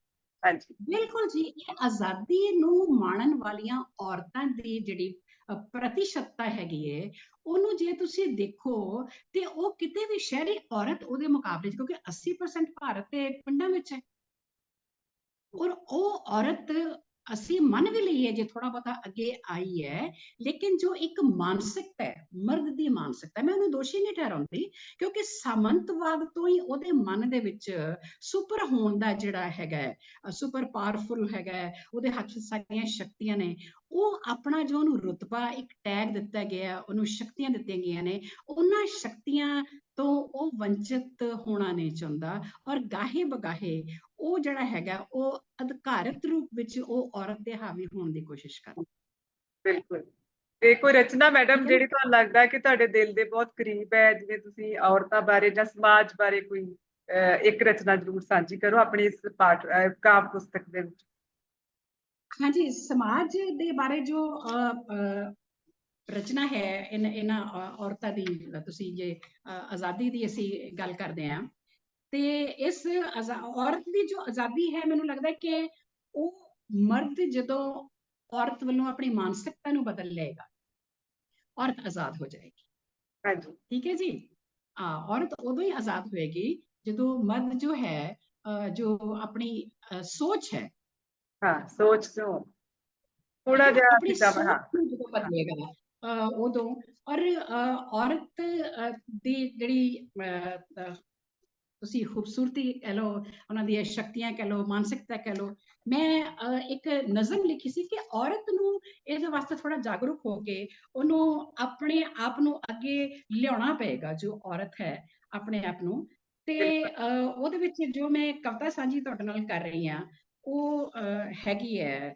ਹਾਂਜੀ। ਬਿਲਕੁਲ ਜੀ ਇਹ ਆਜ਼ਾਦੀ ਨੂੰ ਮਾਣਨ ਵਾਲੀਆਂ ਔਰਤਾਂ ਦੀ ਜਿਹੜੀ ਪ੍ਰਤੀਸ਼ਤਤਾ ਹੈਗੀ ਏ, ਉਹਨੂੰ ਜੇ ਤੁਸੀਂ ਦੇਖੋ ਤੇ ਉਹ ਕਿਤੇ ਵੀ ਸ਼ਹਿਰੀ ਔਰਤ ਉਹਦੇ ਮੁਕਾਬਲੇ 'ਚ, ਕਿਉਂਕਿ 80% ਭਾਰਤ ਤੇ ਪਿੰਡਾਂ ਵਿੱਚ ਹੈ। ਔਰ ਉਹ ਔਰਤ ਅਸੀਂ ਮੰਨ ਵੀ ਲਈਏ ਜੇ ਥੋੜਾ ਬਹੁਤਾ ਅੱਗੇ ਆਈ ਹੈ, ਲੇਕਿਨ ਜੋ ਇੱਕ ਮਾਨਸਿਕਤਾ ਹੈ, ਮਰਦ ਦੀ ਮਾਨਸਿਕਤਾ, ਮੈਂ ਉਹਨੂੰ ਦੋਸ਼ੀ ਨਹੀਂ ਠਹਿਰਾਉਂਦੀ, ਕਿਉਂਕਿ ਸਾਮੰਤਵਾਦ ਤੋਂ ਹੀ ਉਹਦੇ ਮਨ ਦੇ ਵਿੱਚ ਸੁਪਰ ਹੋਣ ਦਾ ਜਿਹੜਾ ਹੈਗਾ ਸੁਪਰ ਪਾਵਰਫੁਲ ਹੈਗਾ ਉਹਦੇ ਹੱਥ ਸਾਰੀਆਂ ਸ਼ਕਤੀਆਂ ਨੇ, ਉਹ ਆਪਣਾ ਜੋ ਉਹਨੂੰ ਰੁਤਬਾ ਇੱਕ ਟੈਗ ਦਿੱਤਾ ਗਿਆ, ਉਹਨੂੰ ਸ਼ਕਤੀਆਂ ਦਿੱਤੀਆਂ ਗਈਆਂ ਨੇ, ਉਹਨਾਂ ਸ਼ਕਤੀਆਂ ਤੋਂ ਉਹ ਵੰਚਿਤ ਹੋਣਾ ਨਹੀਂ ਚਾਹੁੰਦਾ ਔਰ ਗਾਹੇ ਬਗਾਹੇ ਉਹ ਜਿਹੜਾ ਹੈਗਾ ਉਹ ਅਧਿਕਾਰਤ ਰੂਪ ਵਿੱਚ ਉਹ ਔਰਤ ਤੇ ਹਾਵੀ ਹੋਣ ਦੀ ਕੋਸ਼ਿਸ਼ ਕਰਦਾ। ਬਿਲਕੁਲ। ਤੇ ਕੋਈ ਰਚਨਾ ਮੈਡਮ। ਜਿਹੜੀ ਤੁਹਾਨੂੰ ਲੱਗਦਾ ਕਿ ਤੁਹਾਡੇ ਦਿਲ ਦੇ ਬਹੁਤ ਕਰੀਬ ਹੈ ਜਿਵੇਂ ਤੁਸੀਂ ਔਰਤਾਂ ਬਾਰੇ ਜਾਂ ਸਮਾਜ ਬਾਰੇ ਕੋਈ ਇੱਕ ਰਚਨਾ ਜ਼ਰੂਰ ਸਾਂਝੀ ਕਰੋ ਆਪਣੀ ਇਸ ਪਾਠ ਕਾਵਿ ਪੁਸਤਕ ਦੇ ਵਿੱਚ। ਹਾਂਜੀ ਸਮਾਜ ਦੇ ਬਾਰੇ ਜੋ ਰਚਨਾ ਹੈ ਇਨ ਇਹਨਾਂ ਔਰਤਾਂ ਦੀ ਤੁਸੀਂ ਜੇ ਆਜ਼ਾਦੀ ਦੀ ਅਸੀਂ ਗੱਲ ਕਰਦੇ ਹਾਂ। ਤੇ ਇਸ ਔਰਤ ਦੀ ਜੋ ਆਜ਼ਾਦੀ ਹੈ ਮੈਨੂੰ ਲੱਗਦਾ ਕਿ ਉਹ ਮਰਦ ਜਦੋਂ ਔਰਤ ਵੱਲੋਂ ਆਪਣੀ ਮਾਨਸਿਕਤਾ ਨੂੰ ਬਦਲ ਲਏਗਾ ਔਰਤ ਆਜ਼ਾਦ ਹੋ ਜਾਏਗੀ। ਹਾਂਜੀ। ਠੀਕ ਹੈ ਜੀ? ਆ ਔਰਤ ਉਦੋਂ ਹੀ ਆਜ਼ਾਦ ਹੋਏਗੀ ਜਦੋਂ ਮਰਦ ਜੋ ਹੈ ਜੋ ਆਪਣੀ ਸੋਚ ਹੈ। ਹਾਂ ਸੋਚ ਸੋ ਥੋੜਾ ਜਿਹਾ ਸੋਚ ਹਾਂ। ਬਦਲੇਗਾ। ਉਦੋਂ ਔਰ ਅ, ਔਰਤ ਦੀ ਜਿਹੜੀ ਅ, ਤੁਸੀਂ ਖੂਬਸੂਰਤੀ ਕਹਿ ਲਓ ਉਹਨਾਂ ਦੀਆਂ ਸ਼ਕਤੀਆਂ ਕਹਿ ਲਓ ਮਾਨਸਿਕਤਾ ਕਹਿ ਲਓ ਮੈਂ ਇੱਕ ਨਜ਼ਮ ਲਿਖੀ ਸੀ ਕਿ ਔਰਤ ਨੂੰ ਇਹਦੇ ਵਾਸਤੇ ਥੋੜਾ ਜਾਗਰੂਕ ਹੋ ਕੇ ਉਹਨੂੰ ਆਪਣੇ ਆਪ ਨੂੰ ਅੱਗੇ ਲਿਆਉਣਾ ਪਏਗਾ ਜੋ ਔਰਤ ਹੈ ਆਪਣੇ ਆਪ ਨੂੰ। ਤੇ ਅ, ਉਹਦੇ ਵਿੱਚ ਜੋ ਮੈਂ ਕਵਿਤਾ ਸਾਂਝੀ ਤੁਹਾਡੇ ਨਾਲ ਕਰ ਰਹੀ ਹਾਂ ਉਹ ਅ, ਹੈਗੀ ਹੈ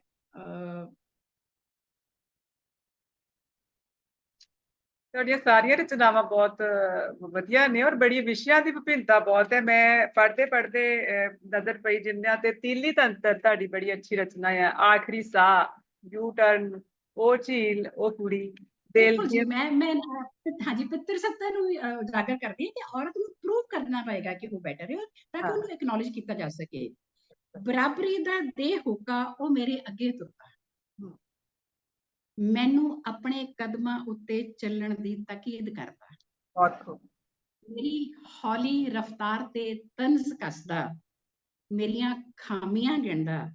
ਤੁਹਾਡੀਆਂ ਸਾਰੀਆਂ ਰਚਨਾਵਾਂ ਬਹੁਤ ਵਧੀਆ ਨੇ ਔਰ ਬੜੀ ਵਿਸ਼ਿਆਂ ਦੀ ਵਿਭਿੰਨਤਾ ਬਹੁਤ ਹੈ। ਮੈਂ ਪੜ੍ਹਦੇ ਪੜ੍ਹਦੇ ਨਜ਼ਰ ਪਈ ਜਿੰਨਿਆਂ ਤੇ ਤੀਲੀ ਤੰਤਰ ਤੁਹਾਡੀ ਬੜੀ ਅੱਛੀ ਰਚਨਾ ਹੈ। ਆਖਰੀ ਸਾਹ ਯੂ ਟਰਨ ਉਹ ਝੀਲ ਉਹ ਕੁੜੀ ਦਿਲ ਜੀ ਮੈਂ ਮੈਂ ਹਾਂਜੀ ਪਿੱਤਰ ਸੱਤਾ ਨੂੰ ਉਜਾਗਰ ਕਰਦੀ ਹਾਂ ਕਿ ਔਰਤ ਨੂੰ ਪ੍ਰੂਵ ਕਰਨਾ ਪਏਗਾ ਕਿ ਉਹ ਬੈਟਰ ਹੈ ਤਾਂ ਕਿ। ਉਹਨੂੰ ਐਕਨੋਲਜ ਕੀਤਾ ਜਾ ਸਕੇ। ਬਰਾਬਰੀ ਦਾ ਦੇ ਹੋਕਾ ਉਹ ਮੇਰੇ ਅੱਗੇ ਤੁਰਦਾ। ਮੈਨੂੰ ਆਪਣੇ ਕਦਮਾਂ ਉੱਤੇ ਚੱਲਣ ਦੀ ਤਾਕੀਦ ਕਰਦਾ ਖੂਬ ਮੇਰੀ ਹੌਲੀ ਰਫ਼ਤਾਰ ਤੇ ਤੰਜ਼ ਕੱਸਦਾ ਮੇਰੀਆਂ ਖਾਮੀਆਂ ਗਿਣਦਾ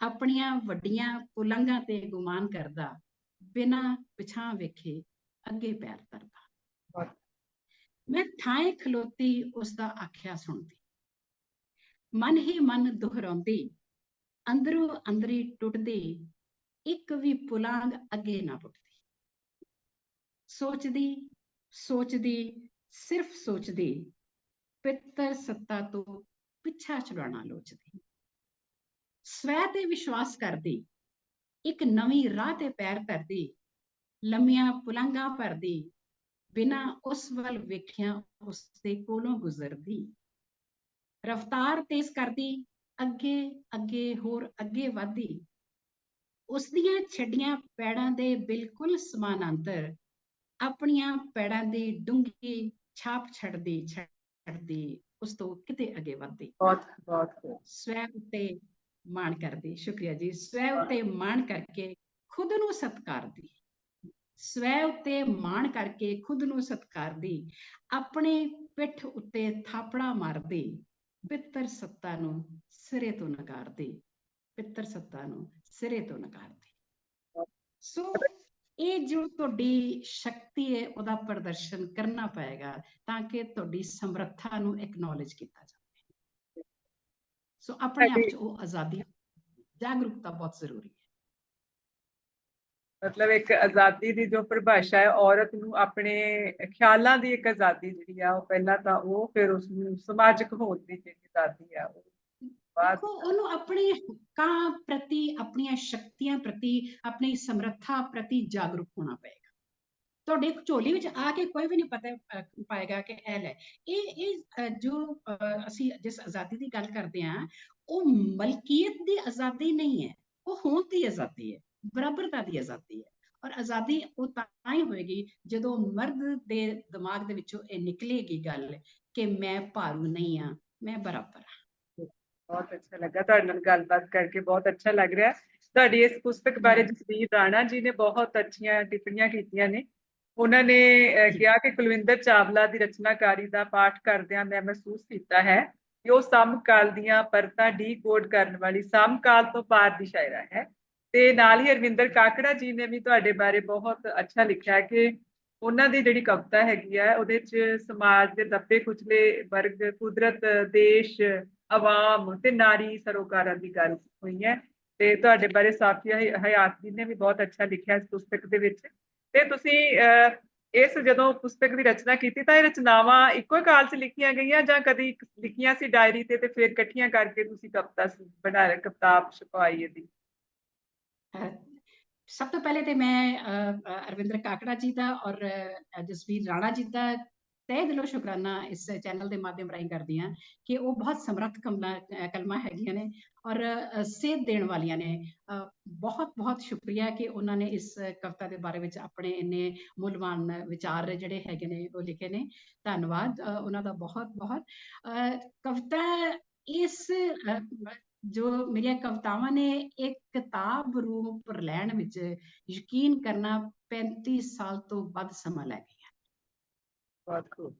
ਆਪਣੀਆਂ ਵੱਡੀਆਂ ਪੁਲੰਘਾਂ ਤੇ ਗੁਮਾਨ ਕਰਦਾ ਬਿਨਾਂ ਪਿਛਾਂ ਵੇਖੇ ਅੱਗੇ ਪੈਰ ਧਰਦਾ। ਮੈਂ ਥਾਂ ਖਲੋਤੀ ਉਸ ਦਾ ਆਖਿਆ ਸੁਣਦੀ। ਮਨ ਹੀ ਮਨ ਦੁਹਰਾਉਂਦੀ ਅੰਦਰੋਂ ਅੰਦਰੀ ਟੁੱਟਦੀ ਇੱਕ ਵੀ ਪੁਲਾਂਗ ਅੱਗੇ ਨਾ ਪੁੱਟਦੀ ਸੋਚਦੀ ਸੋਚਦੀ, ਸਿਰਫ ਸੋਚਦੀ, ਪਿੱਤਰ ਸੱਤਾ ਤੋਂ ਪਿੱਛਾ ਛੁਡਾਉਣਾ ਲੋਚਦੀ। ਸਵੈ ਤੇ ਵਿਸ਼ਵਾਸ ਕਰਦੀ, ਇੱਕ ਨਵੀਂ ਰਾਹ ਤੇ ਪੈਰ ਧਰਦੀ, ਲੰਮੀਆਂ ਪੁਲੰਘਾਂ ਭਰਦੀ, ਬਿਨਾਂ ਉਸ ਵੱਲ ਵੇਖਿਆ ਉਸ ਦੇ ਕੋਲੋਂ ਗੁਜ਼ਰਦੀ। ਰਫ਼ਤਾਰ ਤੇਜ਼ ਕਰਦੀ, ਅੱਗੇ ਅੱਗੇ ਹੋਰ ਅੱਗੇ ਵਧਦੀ। ਉਸ ਦੀਆਂ ਛੱਡੀਆਂ ਪੈੜਾਂ ਦੇ ਬਿਲਕੁਲ ਸਮਾਨਾਂਤਰ ਆਪਣੀਆਂ ਪੈੜਾਂ ਦੀ ਡੂੰਘੀ ਛਾਪ ਛੱਡਦੀ ਛੱਡਦੀ ਉਸ ਤੋਂ ਕਿਤੇ ਅੱਗੇ ਵਧਦੀ। ਬਹੁਤ ਬਹੁਤ ਸਵੈ ਉੱਤੇ ਮਾਣ ਕਰਦੀ ਸ਼ੁਕਰੀਆ ਜੀ। ਸਵੈ ਉੱਤੇ ਮਾਣ ਕਰਕੇ ਖੁਦ ਨੂੰ ਸਤਿਕਾਰਦੀ ਸਵੈ ਉੱਤੇ ਮਾਣ ਕਰਕੇ ਖੁਦ ਨੂੰ ਸਤਿਕਾਰਦੀ ਆਪਣੇ ਪਿੱਠ ਉੱਤੇ ਥਾਪੜਾ ਮਾਰਦੀ। ਪਿੱਤਰ ਸੱਤਾ ਨੂੰ ਸਿਰੇ ਤੋਂ ਨਕਾਰਦੀ ਪਿੱਤਰ ਸੱਤਾ ਨੂੰ ਸਿਰੇ ਤੋਂ ਨਕਾਰਦੀ। ਸੋ ਇਹ ਜੋ ਤੁਹਾਡੀ ਸ਼ਕਤੀ ਹੈ ਉਹਦਾ ਪ੍ਰਦਰਸ਼ਨ ਕਰਨਾ ਪਏਗਾ ਤਾਂ ਕਿ ਤੁਹਾਡੀ ਸਮਰੱਥਾ ਨੂੰ ਐਕਨੋਲਜ ਕੀਤਾ ਜਾਵੇ। ਸੋ ਆਪਣੇ ਆਪ 'ਚ ਉਹ ਆਜ਼ਾਦੀ ਜਾਗਰੂਕਤਾ ਬਹੁਤ ਜ਼ਰੂਰੀ ਹੈ। ਮਤਲਬ ਇੱਕ ਆਜ਼ਾਦੀ ਦੀ ਜੋ ਪਰਿਭਾਸ਼ਾ ਹੈ ਔਰਤ ਨੂੰ ਆਪਣੇ ਖਿਆਲਾਂ ਦੀ ਇੱਕ ਆਜ਼ਾਦੀ ਜਿਹੜੀ ਆ ਉਹ ਪਹਿਲਾਂ ਤਾਂ ਉਹ ਫਿਰ ਉਸ ਨੂੰ ਸਮਾਜਿਕ ਹੋਣ ਦੀ ਜਿਹੜੀ ਆਜ਼ਾਦੀ ਆ ਉਹ ਬਾਅਦ ਉਹਨੂੰ ਆਪਣੇ ਹੱਕਾਂ ਪ੍ਰਤੀ, ਆਪਣੀਆਂ ਸ਼ਕਤੀਆਂ ਪ੍ਰਤੀ, ਆਪਣੀ ਸਮਰੱਥਾ ਪ੍ਰਤੀ ਜਾਗਰੂਕ ਹੋਣਾ ਪਏਗਾ। ਤੁਹਾਡੇ ਝੋਲੀ ਵਿੱਚ ਆ ਕੇ ਕੋਈ ਵੀ ਨਹੀਂ ਪਤਾ ਪਾਏਗਾ ਕਿ ਇਹ ਲੈ। ਇਹ ਇਹ ਜੋ ਅਸੀਂ ਜਿਸ ਆਜ਼ਾਦੀ ਦੀ ਗੱਲ ਕਰਦੇ ਹਾਂ, ਉਹ ਮਲਕੀਅਤ ਦੀ ਆਜ਼ਾਦੀ ਨਹੀਂ ਹੈ। ਉਹ ਹੋਂਦ ਦੀ ਆਜ਼ਾਦੀ ਹੈ, ਬਰਾਬਰਤਾ ਦੀ ਆਜ਼ਾਦੀ ਹੈ। ਔਰ ਆਜ਼ਾਦੀ ਉਹ ਤਾਂ ਹੀ ਹੋਏਗੀ ਜਦੋਂ ਮਰਦ ਦੇ ਦਿਮਾਗ ਦੇ ਵਿੱਚੋਂ ਇਹ ਨਿਕਲੇਗੀ ਗੱਲ ਕਿ ਮੈਂ ਭਾਰੂ ਨਹੀਂ ਆ ਮੈਂ ਬਰਾਬਰ ਹਾਂ। ਬਹੁਤ ਅੱਛਾ ਲੱਗਾ ਤੁਹਾਡੇ ਨਾਲ ਗੱਲਬਾਤ ਕਰਕੇ ਬਹੁਤ ਅੱਛਾ ਲੱਗ ਰਿਹਾ। ਤੁਹਾਡੀ ਇਸ ਪੁਸਤਕ ਬਾਰੇ ਜਸਵੀਰ ਰਾਣਾ ਜੀ ਨੇ ਬਹੁਤ ਅੱਛੀਆਂ ਟਿੱਪਣੀਆਂ ਕੀਤੀਆਂ ਨੇ। ਉਹਨਾਂ ਨੇ। ਕਿਹਾ ਕਿ ਕੁਲਵਿੰਦਰ ਚਾਵਲਾ ਦੀ ਰਚਨਾਕਾਰੀ ਦਾ ਪਾਠ ਕਰਦਿਆਂ ਮੈਂ ਮਹਿਸੂਸ ਕੀਤਾ ਹੈ ਕਿ ਉਹ ਸਮਕਾਲ ਦੀਆਂ ਪਰਤਾਂ ਡੀਕੋਡ ਕਰਨ ਵਾਲੀ ਸਮਕਾਲ ਤੋਂ ਪਾਰ ਦੀ ਸ਼ਾਇਰਾ ਹੈ। ਤੇ ਨਾਲ ਹੀ ਅਰਵਿੰਦਰ ਕਾਕੜਾ ਜੀ ਨੇ ਵੀ ਤੁਹਾਡੇ ਬਾਰੇ ਬਹੁਤ ਅੱਛਾ ਲਿਖਿਆ ਕਿ ਉਹਨਾਂ ਦੀ ਜਿਹੜੀ ਕਵਿਤਾ ਹੈਗੀ ਹੈ ਉਹਦੇ 'ਚ ਸਮਾਜ ਦੇ ਦੱਬੇ ਕੁਚਲੇ ਵਰਗ ਕੁਦਰਤ ਦੇਸ਼ ਆਵਾਮ ਤੇ ਨਾਰੀ ਸਰੋਕਾਰਾਂ ਦੀ ਗੱਲ ਹੋਈ ਹੈ ਤੇ ਤੁਹਾਡੇ ਬਾਰੇ ਸਾਫੀਆ ਹਯਾਤ ਜੀ ਨੇ ਵੀ ਬਹੁਤ ਅੱਛਾ ਲਿਖਿਆ ਇਸ ਪੁਸਤਕ ਦੇ ਵਿੱਚ ਤੇ ਤੁਸੀਂ ਇਸ ਜਦੋਂ ਪੁਸਤਕ ਦੀ ਰਚਨਾ ਕੀਤੀ ਤਾਂ ਇਹ ਰਚਨਾਵਾਂ ਇੱਕੋ ਕਾਲ 'ਚ ਲਿਖੀਆਂ ਗਈਆਂ ਜਾਂ ਕਦੀ ਲਿਖੀਆਂ ਸੀ ਡਾਇਰੀ ਤੇ ਤੇ ਫਿਰ ਇਕੱਠੀਆਂ ਕਰਕੇ ਤੁਸੀਂ ਕਵਿਤਾ ਸ- ਬਣਾ ਕਿਤਾਬ ਛਪਾਈ ਇਹਦੀ? ਸਭ ਤੋਂ ਪਹਿਲੇ ਤੇ ਮੈਂ ਅਰਵਿੰਦਰ ਕਾਕੜਾ ਜੀ ਦਾ ਔਰ ਜਸਵੀਰ ਰਾਣਾ ਜੀ ਦਾ ਤਹਿ ਦਿਲੋਂ ਸ਼ੁਕਰਾਨਾ ਇਸ ਚੈਨਲ ਦੇ ਮਾਧਿਅਮ ਰਾਹੀਂ ਕਰਦੀ ਹਾਂ ਕਿ ਉਹ ਬਹੁਤ ਸਮਰੱਥ ਕਮਲਾ ਕਲਮਾਂ ਹੈਗੀਆਂ ਨੇ ਔਰ ਸੇਧ ਦੇਣ ਵਾਲੀਆਂ ਨੇ। ਬਹੁਤ ਬਹੁਤ ਸ਼ੁਕਰੀਆ ਕਿ ਉਹਨਾਂ ਨੇ ਇਸ ਕਵਿਤਾ ਦੇ ਬਾਰੇ ਵਿੱਚ ਆਪਣੇ ਇੰਨੇ ਮੁੱਲਵਾਨ ਵਿਚਾਰ ਜਿਹੜੇ ਹੈਗੇ ਨੇ ਉਹ ਲਿਖੇ ਨੇ। ਧੰਨਵਾਦ ਉਹਨਾਂ ਦਾ ਬਹੁਤ ਬਹੁਤ। ਕਵਿਤਾ ਇਸ ਜੋ ਮੇਰੀਆਂ ਕਵਿਤਾਵਾਂ ਨੇ ਇੱਕ ਕਿਤਾਬ ਰੂਪ ਲੈਣ ਵਿੱਚ ਯਕੀਨ ਕਰਨਾ 35 ਸਾਲ ਤੋਂ ਵੱਧ ਸਮਾਂ ਲੈ ਗਿਆ ਬਹੁਤ ਖੂਬ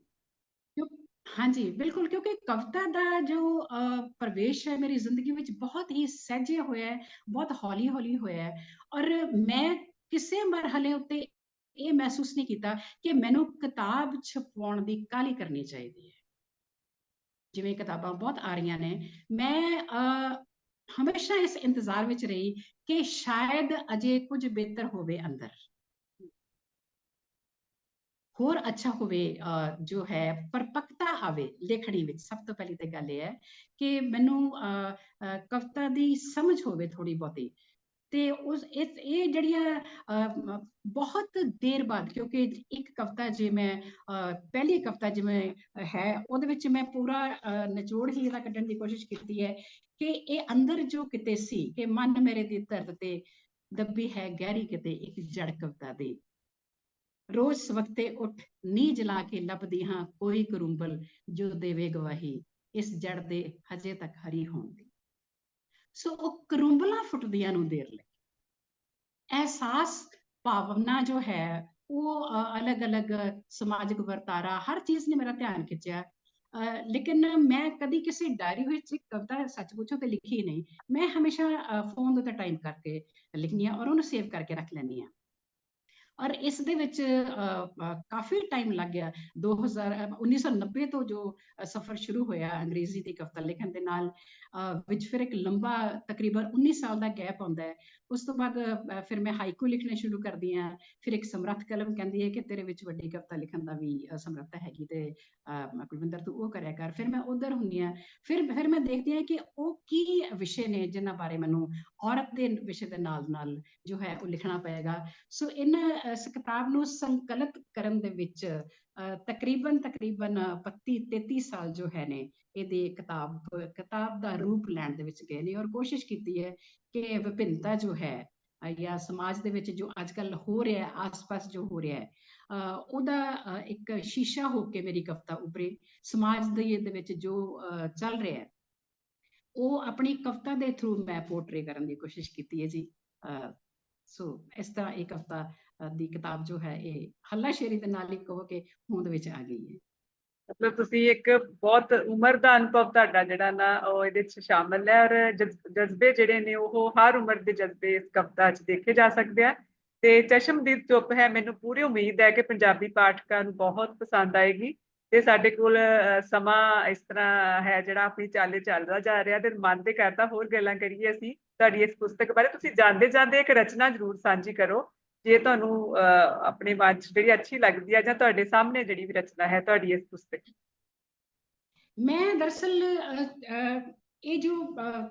ਹਾਂਜੀ ਬਿਲਕੁਲ ਕਿਉਂਕਿ ਕਵਿਤਾ ਦਾ ਜੋ ਪ੍ਰਵੇਸ਼ ਹੈ ਮੇਰੀ ਜ਼ਿੰਦਗੀ ਵਿੱਚ ਬਹੁਤ ਹੀ ਸਹਿਜੇ ਹੋਇਆ ਹੈ ਬਹੁਤ ਹੌਲੀ ਹੌਲੀ ਹੋਇਆ ਹੈ ਔਰ ਮੈਂ ਕਿਸੇ ਮਰਹਲੇ ਉੱਤੇ ਇਹ ਮਹਿਸੂਸ ਨਹੀਂ ਕੀਤਾ ਕਿ ਮੈਨੂੰ ਕਿਤਾਬ ਛਪਵਾਉਣ ਦੀ ਕਾਹਲੀ ਕਰਨੀ ਚਾਹੀਦੀ ਹੈ ਜਿਵੇਂ ਕਿਤਾਬਾਂ ਬਹੁਤ ਆ ਰਹੀਆਂ ਨੇ ਮੈਂ ਅਹ, ਹਮੇਸ਼ਾ ਇਸ ਇੰਤਜ਼ਾਰ ਵਿੱਚ ਰਹੀ ਕਿ ਸ਼ਾਇਦ ਅਜੇ ਕੁਝ ਬਿਹਤਰ ਹੋਵੇ ਅੰਦਰ ਹੋਰ ਅੱਛਾ ਹੋਵੇ ਜੋ ਹੈ ਪਰਪਕਤਾ ਆਵੇ ਲੇਖਣੀ ਵਿੱਚ ਸਭ ਤੋਂ ਪਹਿਲੀ ਤੇ ਗੱਲ ਇਹ ਹੈ ਕਿ ਮੈਨੂੰ ਅਹ, ਕਵਿਤਾ ਦੀ ਸਮਝ ਹੋਵੇ ਥੋੜੀ ਬਹੁਤੀ। ਤੇ ਉਸ ਇਹ ਜਿਹੜੀਆਂ ਅਹ, ਬਹੁਤ ਦੇਰ ਬਾਅਦ ਕਿਉਂਕਿ ਇੱਕ ਕਵਿਤਾ ਜੇ ਮੈਂ ਅਹ, ਪਹਿਲੀ ਕਵਿਤਾ ਜਿਵੇਂ ਹੈ ਉਹਦੇ ਵਿੱਚ ਮੈਂ ਪੂਰਾ ਅਹ, ਨਿਚੋੜ ਹੀ ਇਹਦਾ ਕੱਢਣ ਦੀ ਕੋਸ਼ਿਸ਼ ਕੀਤੀ ਹੈ ਕਿ ਇਹ ਅੰਦਰ ਜੋ ਕਿਤੇ ਸੀ ਕਿ ਮਨ ਮੇਰੇ ਦੀ ਧਰਤ ਤੇ ਦੱਬੀ ਹੈ ਗਹਿਰੀ ਕਿਤੇ ਇੱਕ ਜੜ ਕਵਿਤਾ ਦੀ। ਰੋਜ਼ ਸਵਖਤੇ ਉੱਠ ਨੀ ਜਲਾ ਕੇ ਲੱਭਦੀ ਹਾਂ ਕੋਈ ਕਰੁੰਬਲ ਜੋ ਦੇਵੇ ਗਵਾਹੀ ਇਸ ਜੜ ਦੇ ਹਜੇ ਤੱਕ ਹਰੀ ਹੋਣ ਦੀ। ਸੋ ਉਹ ਕਰੁੰਬਲਾਂ ਫੁੱਟਦੀਆਂ ਨੂੰ ਦੇਰ ਲਈ। ਅਹਿਸਾਸ ਭਾਵਨਾ ਜੋ ਹੈ ਉਹ ਅਲੱਗ-ਅਲੱਗ ਸਮਾਜਿਕ ਵਰਤਾਰਾ ਹਰ ਚੀਜ਼ ਨੇ ਮੇਰਾ ਧਿਆਨ ਖਿੱਚਿਆ। ਅਹ, ਲੇਕਿਨ ਮੈਂ ਕਦੀ ਕਿਸੇ ਡਾਇਰੀ ਵਿੱਚ ਕਵਿਤਾ ਸੱਚ ਪੁੱਛੋ ਤੇ ਲਿਖੀ ਨਹੀਂ। ਮੈਂ ਹਮੇਸ਼ਾ ਫੋਨ ਦੇ ਉੱਤੇ ਟਾਈਪ ਕਰਕੇ ਲਿਖਣੀ ਆ ਔਰ ਉਹਨੂੰ ਸੇਵ ਕਰਕੇ ਰੱਖ ਲੈਂਦੀ ਆ ਔਰ ਇਸ ਦੇ ਵਿੱਚ ਕਾਫੀ ਟਾਈਮ ਲੱਗ ਗਿਆ। 2000 ਅਹ, 1990 ਤੋਂ ਜੋ ਸਫ਼ਰ ਸ਼ੁਰੂ ਹੋਇਆ ਅੰਗਰੇਜ਼ੀ ਦੀ ਕਵਿਤਾ ਲਿਖਣ ਦੇ ਨਾਲ ਵਿੱਚ ਫਿਰ ਇੱਕ ਲੰਬਾ ਤਕਰੀਬਨ 19 ਸਾਲ ਦਾ ਗੈਪ ਆਉਂਦਾ ਹੈ। ਉਸ ਤੋਂ ਬਾਅਦ ਫਿਰ ਮੈਂ ਹਾਈਕੂ ਲਿਖਣੇ ਸ਼ੁਰੂ ਕਰਦੀ ਹਾਂ। ਫਿਰ ਇੱਕ ਸਮਰੱਥ ਕਲਮ ਕਹਿੰਦੀ ਹੈ ਕਿ ਤੇਰੇ ਵਿੱਚ ਵੱਡੀ ਕਵਿਤਾ ਲਿਖਣ ਦਾ ਵੀ ਅਹ, ਸਮਰੱਥਾ ਹੈਗੀ ਤੇ ਕੁਲਵਿੰਦਰ ਤੂੰ ਉਹ ਕਰਿਆ ਕਰ। ਫਿਰ ਮੈਂ ਉਧਰ ਹੁੰਦੀ ਹਾਂ। ਫਿਰ ਫਿਰ ਮੈਂ ਦੇਖਦੀ ਹਾਂ ਕਿ ਉਹ ਕੀ ਵਿਸ਼ੇ ਨੇ ਜਿਨ੍ਹਾਂ ਬਾਰੇ ਮੈਨੂੰ ਔਰਤ ਦੇ ਵਿਸ਼ੇ ਦੇ ਨਾਲ ਨਾਲ ਜੋ ਹੈ ਉਹ ਲਿਖਣਾ ਪਏਗਾ। ਸੋ ਇਹਨਾਂ ਇਸ ਕਿਤਾਬ ਨੂੰ ਸੰਕਲਿਤ ਕਰਨ ਦੇ ਵਿੱਚ ਤਕਰੀਬਨ ਤਕਰੀਬਨ 32 33 ਸਾਲ ਜੋ ਹੈ ਨੇ ਇਹਦੇ ਕਿਤਾਬ ਕਿਤਾਬ ਦਾ ਰੂਪ ਲੈਣ ਦੇ ਵਿੱਚ ਗਏ ਨੇ ਔਰ ਕੋਸ਼ਿਸ਼ ਕੀਤੀ ਹੈ ਕਿ ਵਿਭਿੰਨਤਾ ਜੋ ਹੈ ਜਾਂ ਸਮਾਜ ਦੇ ਵਿੱਚ ਜੋ ਅੱਜ ਕੱਲ ਹੋ ਰਿਹਾ ਹੈ ਆਸ-ਪਾਸ ਜੋ ਹੋ ਰਿਹਾ ਹੈ ਅਹ, ਉਹਦਾ ਇੱਕ ਸ਼ੀਸ਼ਾ ਹੋ ਕੇ ਮੇਰੀ ਕਵਿਤਾ ਉੱਭਰੇ। ਸਮਾਜ ਦੇ ਦੇ ਵਿੱਚ ਜੋ ਅਹ, ਚੱਲ ਰਿਹਾ ਹੈ ਉਹ ਆਪਣੀ ਕਵਿਤਾ ਦੇ ਥਰੂ ਮੈਂ ਪੋਰਟਰੇ ਕਰਨ ਦੀ ਕੋਸ਼ਿਸ਼ ਕੀਤੀ ਹੈ ਜੀ। ਅਹ, ਸੋ ਇਸ ਤਰ੍ਹਾਂ ਇਹ ਕਵਿਤਾ ਦੀ ਕਿਤਾਬ ਜੋ ਹੈ ਇਹ ਹੱਲਾਸ਼ੇਰੀ ਦੇ ਨਾਲ ਹੀ ਕਹੋ ਕਿ ਹੋਂਦ ਵਿੱਚ ਆ ਗਈ ਹੈ। ਮਤਲਬ ਤੁਸੀਂ ਇੱਕ ਬਹੁਤ ਉਮਰ ਦਾ ਅਨੁਭਵ ਤੁਹਾਡਾ ਜਿਹੜਾ ਨਾ, ਉਹ ਇਹਦੇ ਵਿੱਚ ਸ਼ਾਮਲ ਹੈ ਔਰ ਜਜ਼ਬੇ ਜਿਹੜੇ ਨੇ ਉਹ ਹਰ ਉਮਰ ਦੇ ਜਜ਼ਬੇ ਇਸ ਕਵਿਤਾ 'ਚ ਦੇਖੇ ਜਾ ਸਕਦੇ ਆ। ਤੇ ਚਸ਼ਮਦੀਦ ਚੁੱਪ ਹੈ, ਮੈਨੂੰ ਪੂਰੀ ਉਮੀਦ ਹੈ ਕਿ ਪੰਜਾਬੀ ਪਾਠਕਾਂ ਨੂੰ ਬਹੁਤ ਪਸੰਦ ਆਏਗੀ। ਤੇ ਸਾਡੇ ਕੋਲ ਸਮਾਂ ਇਸ ਤਰ੍ਹਾਂ ਹੈ ਜਿਹੜਾ ਆਪਣੀ ਚਾਲੇ ਚੱਲਦਾ ਜਾ ਰਿਹਾ ਤੇ ਮਨ ਤੇ ਕਰਦਾ ਹੋਰ ਗੱਲਾਂ ਕਰੀਏ ਅਸੀਂ। ਤੁਹਾਡੀ ਇਸ ਪੁਸਤਕ ਬਾਰੇ ਤੁਸੀਂ ਜਾਂਦੇ ਜਾਂਦੇ ਇੱਕ ਰਚਨਾ ਜ਼ਰੂਰ ਸਾਂਝੀ ਕਰੋ। ਜੇ ਤੁਹਾਨੂੰ ਆਪਣੇ ਮਨ 'ਚ ਜਿਹੜੀ ਅੱਛੀ ਲੱਗਦੀ ਹੈ ਜਾਂ ਤੁਹਾਡੇ ਸਾਹਮਣੇ ਜਿਹੜੀ ਵੀ ਰਚਨਾ ਹੈ ਤੁਹਾਡੀ ਇਸ ਪੁਸਤਕ 'ਚ। ਮੈਂ ਦਰਅਸਲ ਅਹ, ਅਹ, ਇਹ ਜੋ ਅਹ,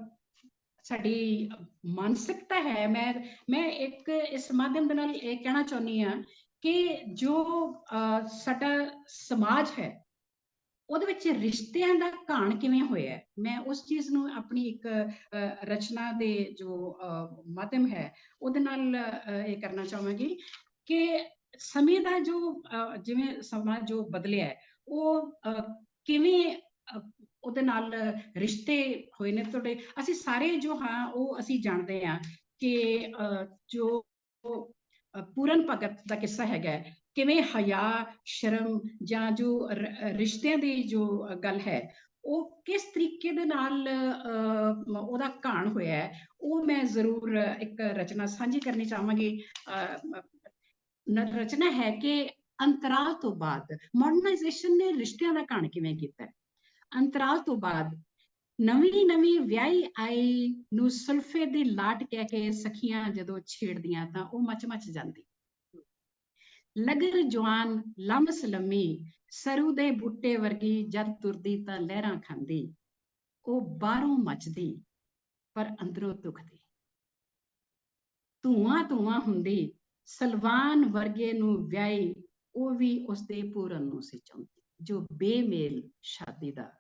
ਸਾਡੀ ਮਾਨਸਿਕਤਾ ਹੈ ਮੈਂ ਮੈਂ ਇੱਕ ਇਸ ਮਾਧਿਅਮ ਦੇ ਨਾਲ ਇਹ ਕਹਿਣਾ ਚਾਹੁੰਦੀ ਹਾਂ ਕਿ ਜੋ ਅਹ, ਸਾਡਾ ਸਮਾਜ ਹੈ ਉਹਦੇ ਵਿੱਚ ਰਿਸ਼ਤਿਆਂ ਦਾ ਘਾਣ ਕਿਵੇਂ ਹੋਇਆ ਮੈਂ ਉਸ ਚੀਜ਼ ਨੂੰ ਆਪਣੀ ਇੱਕ ਰਚਨਾ ਦੇ ਜੋ ਅਹ, ਮਾਧਿਅਮ ਹੈ ਉਹਦੇ ਨਾਲ ਇਹ ਕਰਨਾ ਚਾਹਾਂਗੀ ਕਿ ਸਮੇਂ ਦਾ ਜੋ ਜਿਵੇਂ ਸਮਾਂ ਜੋ ਬਦਲਿਆ ਉਹ ਅਹ, ਕਿਵੇਂ ਉਹਦੇ ਨਾਲ ਰਿਸ਼ਤੇ ਹੋਏ ਨੇ ਤੁਹਾਡੇ? ਅਸੀਂ ਸਾਰੇ ਜੋ ਹਾਂ ਉਹ ਅਸੀਂ ਜਾਣਦੇ ਹਾਂ ਕਿ ਅਹ, ਜੋ ਪੂਰਨ ਭਗਤ ਦਾ ਕਿੱਸਾ ਹੈਗਾ ਕਿਵੇਂ ਹਯਾ ਸ਼ਰਮ ਜਾਂ ਜੋ ਰਿਸ਼ਤਿਆਂ ਦੀ ਜੋ ਗੱਲ ਹੈ ਉਹ ਕਿਸ ਤਰੀਕੇ ਦੇ ਨਾਲ ਅਹ, ਉਹਦਾ ਘਾਣ ਹੋਇਆ ਹੈ ਉਹ ਮੈਂ ਜ਼ਰੂਰ ਇੱਕ ਰਚਨਾ ਸਾਂਝੀ ਕਰਨੀ ਚਾਹਾਂਗੀ। ਅਹ, ਰਚਨਾ ਹੈ ਕਿ ਅੰਤਰਾਲ ਤੋਂ ਬਾਅਦ ਮਾਡਰਨਾਈਜੇਸ਼ਨ ਨੇ ਰਿਸ਼ਤਿਆਂ ਦਾ ਘਾਣ ਕਿਵੇਂ ਕੀਤਾ ਅੰਤਰਾਲ ਤੋਂ ਬਾਅਦ ਨਵੀਂ ਨਵੀਂ ਵਿਆਹੀ ਆਈ ਨੂੰ ਸੁਲਫੇ ਦੀ ਲਾਟ ਕਹਿ ਕੇ ਸਖੀਆਂ ਜਦੋਂ ਛੇੜਦੀਆਂ ਤਾਂ ਉਹ ਮਚ ਮਚ ਜਾਂਦੀ। ਲਗਰ ਜਵਾਨ ਲਮਸ ਲੰਮੀ ਸਰੂ ਦੇ ਬੂਟੇ ਵਰਗੀ ਜਦ ਤੁਰਦੀ ਤਾਂ ਲਹਿਰਾਂ ਖਾਂਦੀ। ਉਹ ਬਾਹਰੋਂ ਮੱਚਦੀ, ਪਰ ਅੰਦਰੋਂ ਦੁਖਦੀ। ਧੂਆਂ ਧੂਆਂ ਹੁੰਦੀ, ਸਲਵਾਨ ਵਰਗੇ ਨੂੰ ਵਿਆਹੀ, ਉਹ ਵੀ ਉਸਦੇ ਪੂਰਨ ਨੂੰ ਸੀ ਚਾਹੁੰਦੀ ਜੋ ਬੇਮੇਲ ਸ਼ਾਦੀ ਦਾ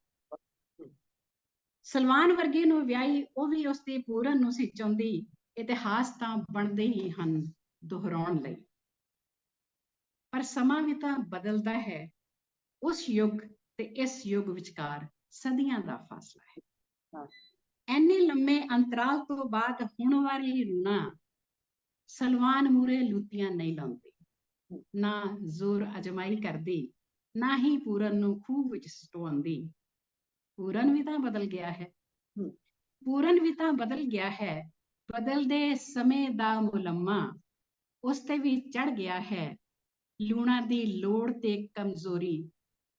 ਸਲਮਾਨ ਵਰਗੇ ਨੂੰ ਵਿਆਹੀ, ਉਹ ਵੀ ਉਸਦੇ ਪੂਰਨ ਨੂੰ ਸੀ ਚਾਹੁੰਦੀ ਇਤਿਹਾਸ ਤਾਂ ਬਣਦੇ ਹੀ ਹਨ ਦੁਹਰਾਉਣ ਲਈ। ਪਰ ਸਮਾਂ ਵੀ ਤਾਂ ਬਦਲਦਾ ਹੈ। ਉਸ ਯੁੱਗ ਤੇ ਇਸ ਯੁੱਗ ਵਿਚਕਾਰ ਸਦੀਆਂ ਦਾ ਫਾਸਲਾ ਹੈ। ਹਾਂ। ਐਨੇ ਲੰਮੇ ਅੰਤਰਾਲ ਤੋਂ ਬਾਅਦ ਹੁਣ ਵਾਲੀ ਰੂਣਾ ਸਲਵਾਨ ਮੂਰੇ ਲੁੱਟੀਆਂ ਨਹੀਂ ਲਾਉਂਦੀ। ਨਾ ਜ਼ੋਰ ਅਜਮਾਈ ਕਰਦੀ, ਨਾ ਹੀ ਪੂਰਨ ਨੂੰ ਖੂਹ ਵਿੱਚ ਸਟਵਾਉਂਦੀ ਪੂਰਨ ਵੀ ਤਾਂ ਬਦਲ ਗਿਆ ਹੈ। ਪੂਰਨ ਵੀ ਤਾਂ ਬਦਲ ਗਿਆ ਹੈ। ਬਦਲਦੇ ਸਮੇਂ ਦਾ ਮੁਲੰਮਾ ਉਸ ਤੇ ਵੀ ਚੜ ਗਿਆ ਹੈ। ਲੂਣਾ ਦੀ ਲੋੜ ਤੇ ਕਮਜ਼ੋਰੀ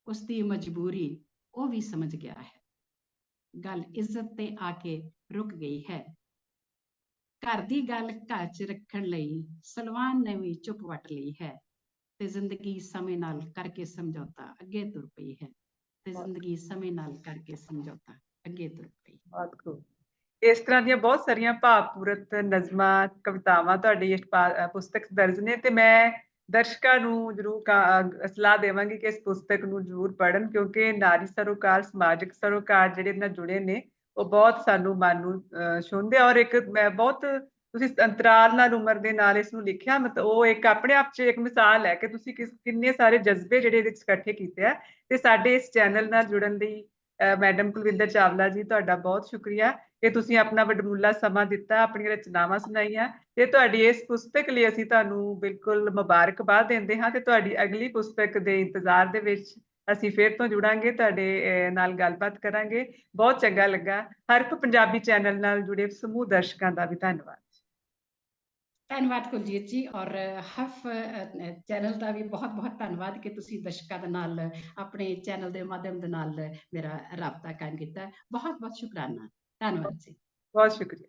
ਉਸ ਦੀ ਮਜਬੂਰੀ ਉਹ ਵੀ ਸਮਝ ਗਿਆ ਹੈ। ਗੱਲ ਇੱਜ਼ਤ ਤੇ ਆ ਕੇ ਰੁਕ ਗਈ ਹੈ। ਘਰ ਦੀ ਗੱਲ ਘਰ 'ਚ ਰੱਖਣ ਲਈ ਸਲਵਾਨ ਨੇ ਵੀ ਚੁੱਪ ਵੱਟ ਲਈ ਹੈ ਤੇ ਜ਼ਿੰਦਗੀ ਸਮੇਂ ਨਾਲ ਕਰਕੇ ਸਮਝੌਤਾ ਅੱਗੇ ਤੁਰ ਪਈ ਹੈ। ਤੇ ਜ਼ਿੰਦਗੀ ਸਮੇਂ ਨਾਲ ਕਰਕੇ ਸਮਝੌਤਾ ਅੱਗੇ ਤੁਰ ਪਈ। ਬਹੁਤ ਖੂਬ ਇਸ ਤਰ੍ਹਾਂ ਦੀਆਂ ਬਹੁਤ ਸਾਰੀਆਂ ਭਾਵਪੂਰਤ ਨਜ਼ਮਾਂ ਕਵਿਤਾਵਾਂ ਤੁਹਾਡੀ ਇਸ ਪੁਸਤਕ ਦਰਜ ਨੇ ਤੇ ਮੈਂ ਦਰਸ਼ਕਾਂ ਨੂੰ ਜਰੂਰ ਸਲਾਹ ਦੇਵਾਂਗੀ ਕਿ ਇਸ ਪੁਸਤਕ ਨੂੰ ਜਰੂਰ ਪੜ੍ਹਨ ਕਿਉਂਕਿ ਨਾਰੀ ਸਰੋਕਾਰ ਸਮਾਜਿਕ ਸਰੋਕਾਰ ਜਿਹੜੇ ਨਾਲ ਜੁੜੇ ਨੇ ਉਹ ਬਹੁਤ ਸਾਨੂੰ ਮਨ ਨੂੰ ਅਹ, ਔਰ ਇੱਕ ਮੈਂ ਬਹੁਤ ਤੁਸੀਂ ਅੰਤਰਾਲ ਨਾਲ ਉਮਰ ਦੇ ਨਾਲ ਇਸ ਨੂੰ ਲਿਖਿਆ ਮਤਲਬ ਉਹ ਇੱਕ ਆਪਣੇ ਆਪ 'ਚ ਇੱਕ ਮਿਸਾਲ ਹੈ ਕਿ ਤੁਸੀਂ ਕਿਸ ਕਿੰਨੇ ਸਾਰੇ ਜਜ਼ਬੇ ਜਿਹੜੇ ਇਹਦੇ 'ਚ ਇਕੱਠੇ ਕੀਤੇ ਆ। ਤੇ ਸਾਡੇ ਇਸ ਚੈਨਲ ਨਾਲ ਜੁੜਨ ਲਈ ਅਹ, ਮੈਡਮ ਕੁਲਵਿੰਦਰ ਚਾਵਲਾ ਜੀ ਤੁਹਾਡਾ ਬਹੁਤ ਸ਼ੁਕਰੀਆ। ਕਿ ਤੁਸੀਂ ਆਪਣਾ ਵਡਮੁੱਲਾ ਸਮਾਂ ਦਿੱਤਾ, ਆਪਣੀਆਂ ਰਚਨਾਵਾਂ ਸੁਣਾਈਆਂ ਤੇ ਤੁਹਾਡੀ ਇਸ ਪੁਸਤਕ ਲਈ ਅਸੀਂ ਤੁਹਾਨੂੰ ਬਿਲਕੁਲ ਮੁਬਾਰਕਬਾਦ ਦਿੰਦੇ ਹਾਂ ਤੇ ਤੁਹਾਡੀ ਅਗਲੀ ਪੁਸਤਕ ਦੇ ਇੰਤਜ਼ਾਰ ਦੇ ਵਿੱਚ ਅਸੀਂ ਫੇਰ ਤੋਂ ਜੁੜਾਂਗੇ, ਤੁਹਾਡੇ ਨਾਲ ਗੱਲਬਾਤ ਕਰਾਂਗੇ। ਬਹੁਤ ਚੰਗਾ ਲੱਗਾ। ਹਰਫ ਪੰਜਾਬੀ ਚੈਨਲ ਨਾਲ ਜੁੜੇ ਸਮੂਹ ਦਰਸ਼ਕਾਂ ਦਾ ਵੀ ਧੰਨਵਾਦ। ਧੰਨਵਾਦ ਕੁਲਜੀਤ ਜੀ ਔਰ ਹਫ ਚੈਨਲ ਦਾ ਵੀ ਬਹੁਤ ਬਹੁਤ ਧੰਨਵਾਦ ਕਿ ਤੁਸੀਂ ਦਰਸ਼ਕਾਂ ਦੇ ਨਾਲ, ਆਪਣੇ ਚੈਨਲ ਦੇ ਮਾਧਿਅਮ ਦੇ ਨਾਲ ਮੇਰਾ ਰਾਬਤਾ ਕਾਇਮ ਕੀਤਾ। ਬਹੁਤ ਬਹੁਤ ਸ਼ੁਕਰਾਨਾ। ਧੰਨਵਾਦ ਜੀ। ਬਹੁਤ ਸ਼ੁਕਰੀਆ।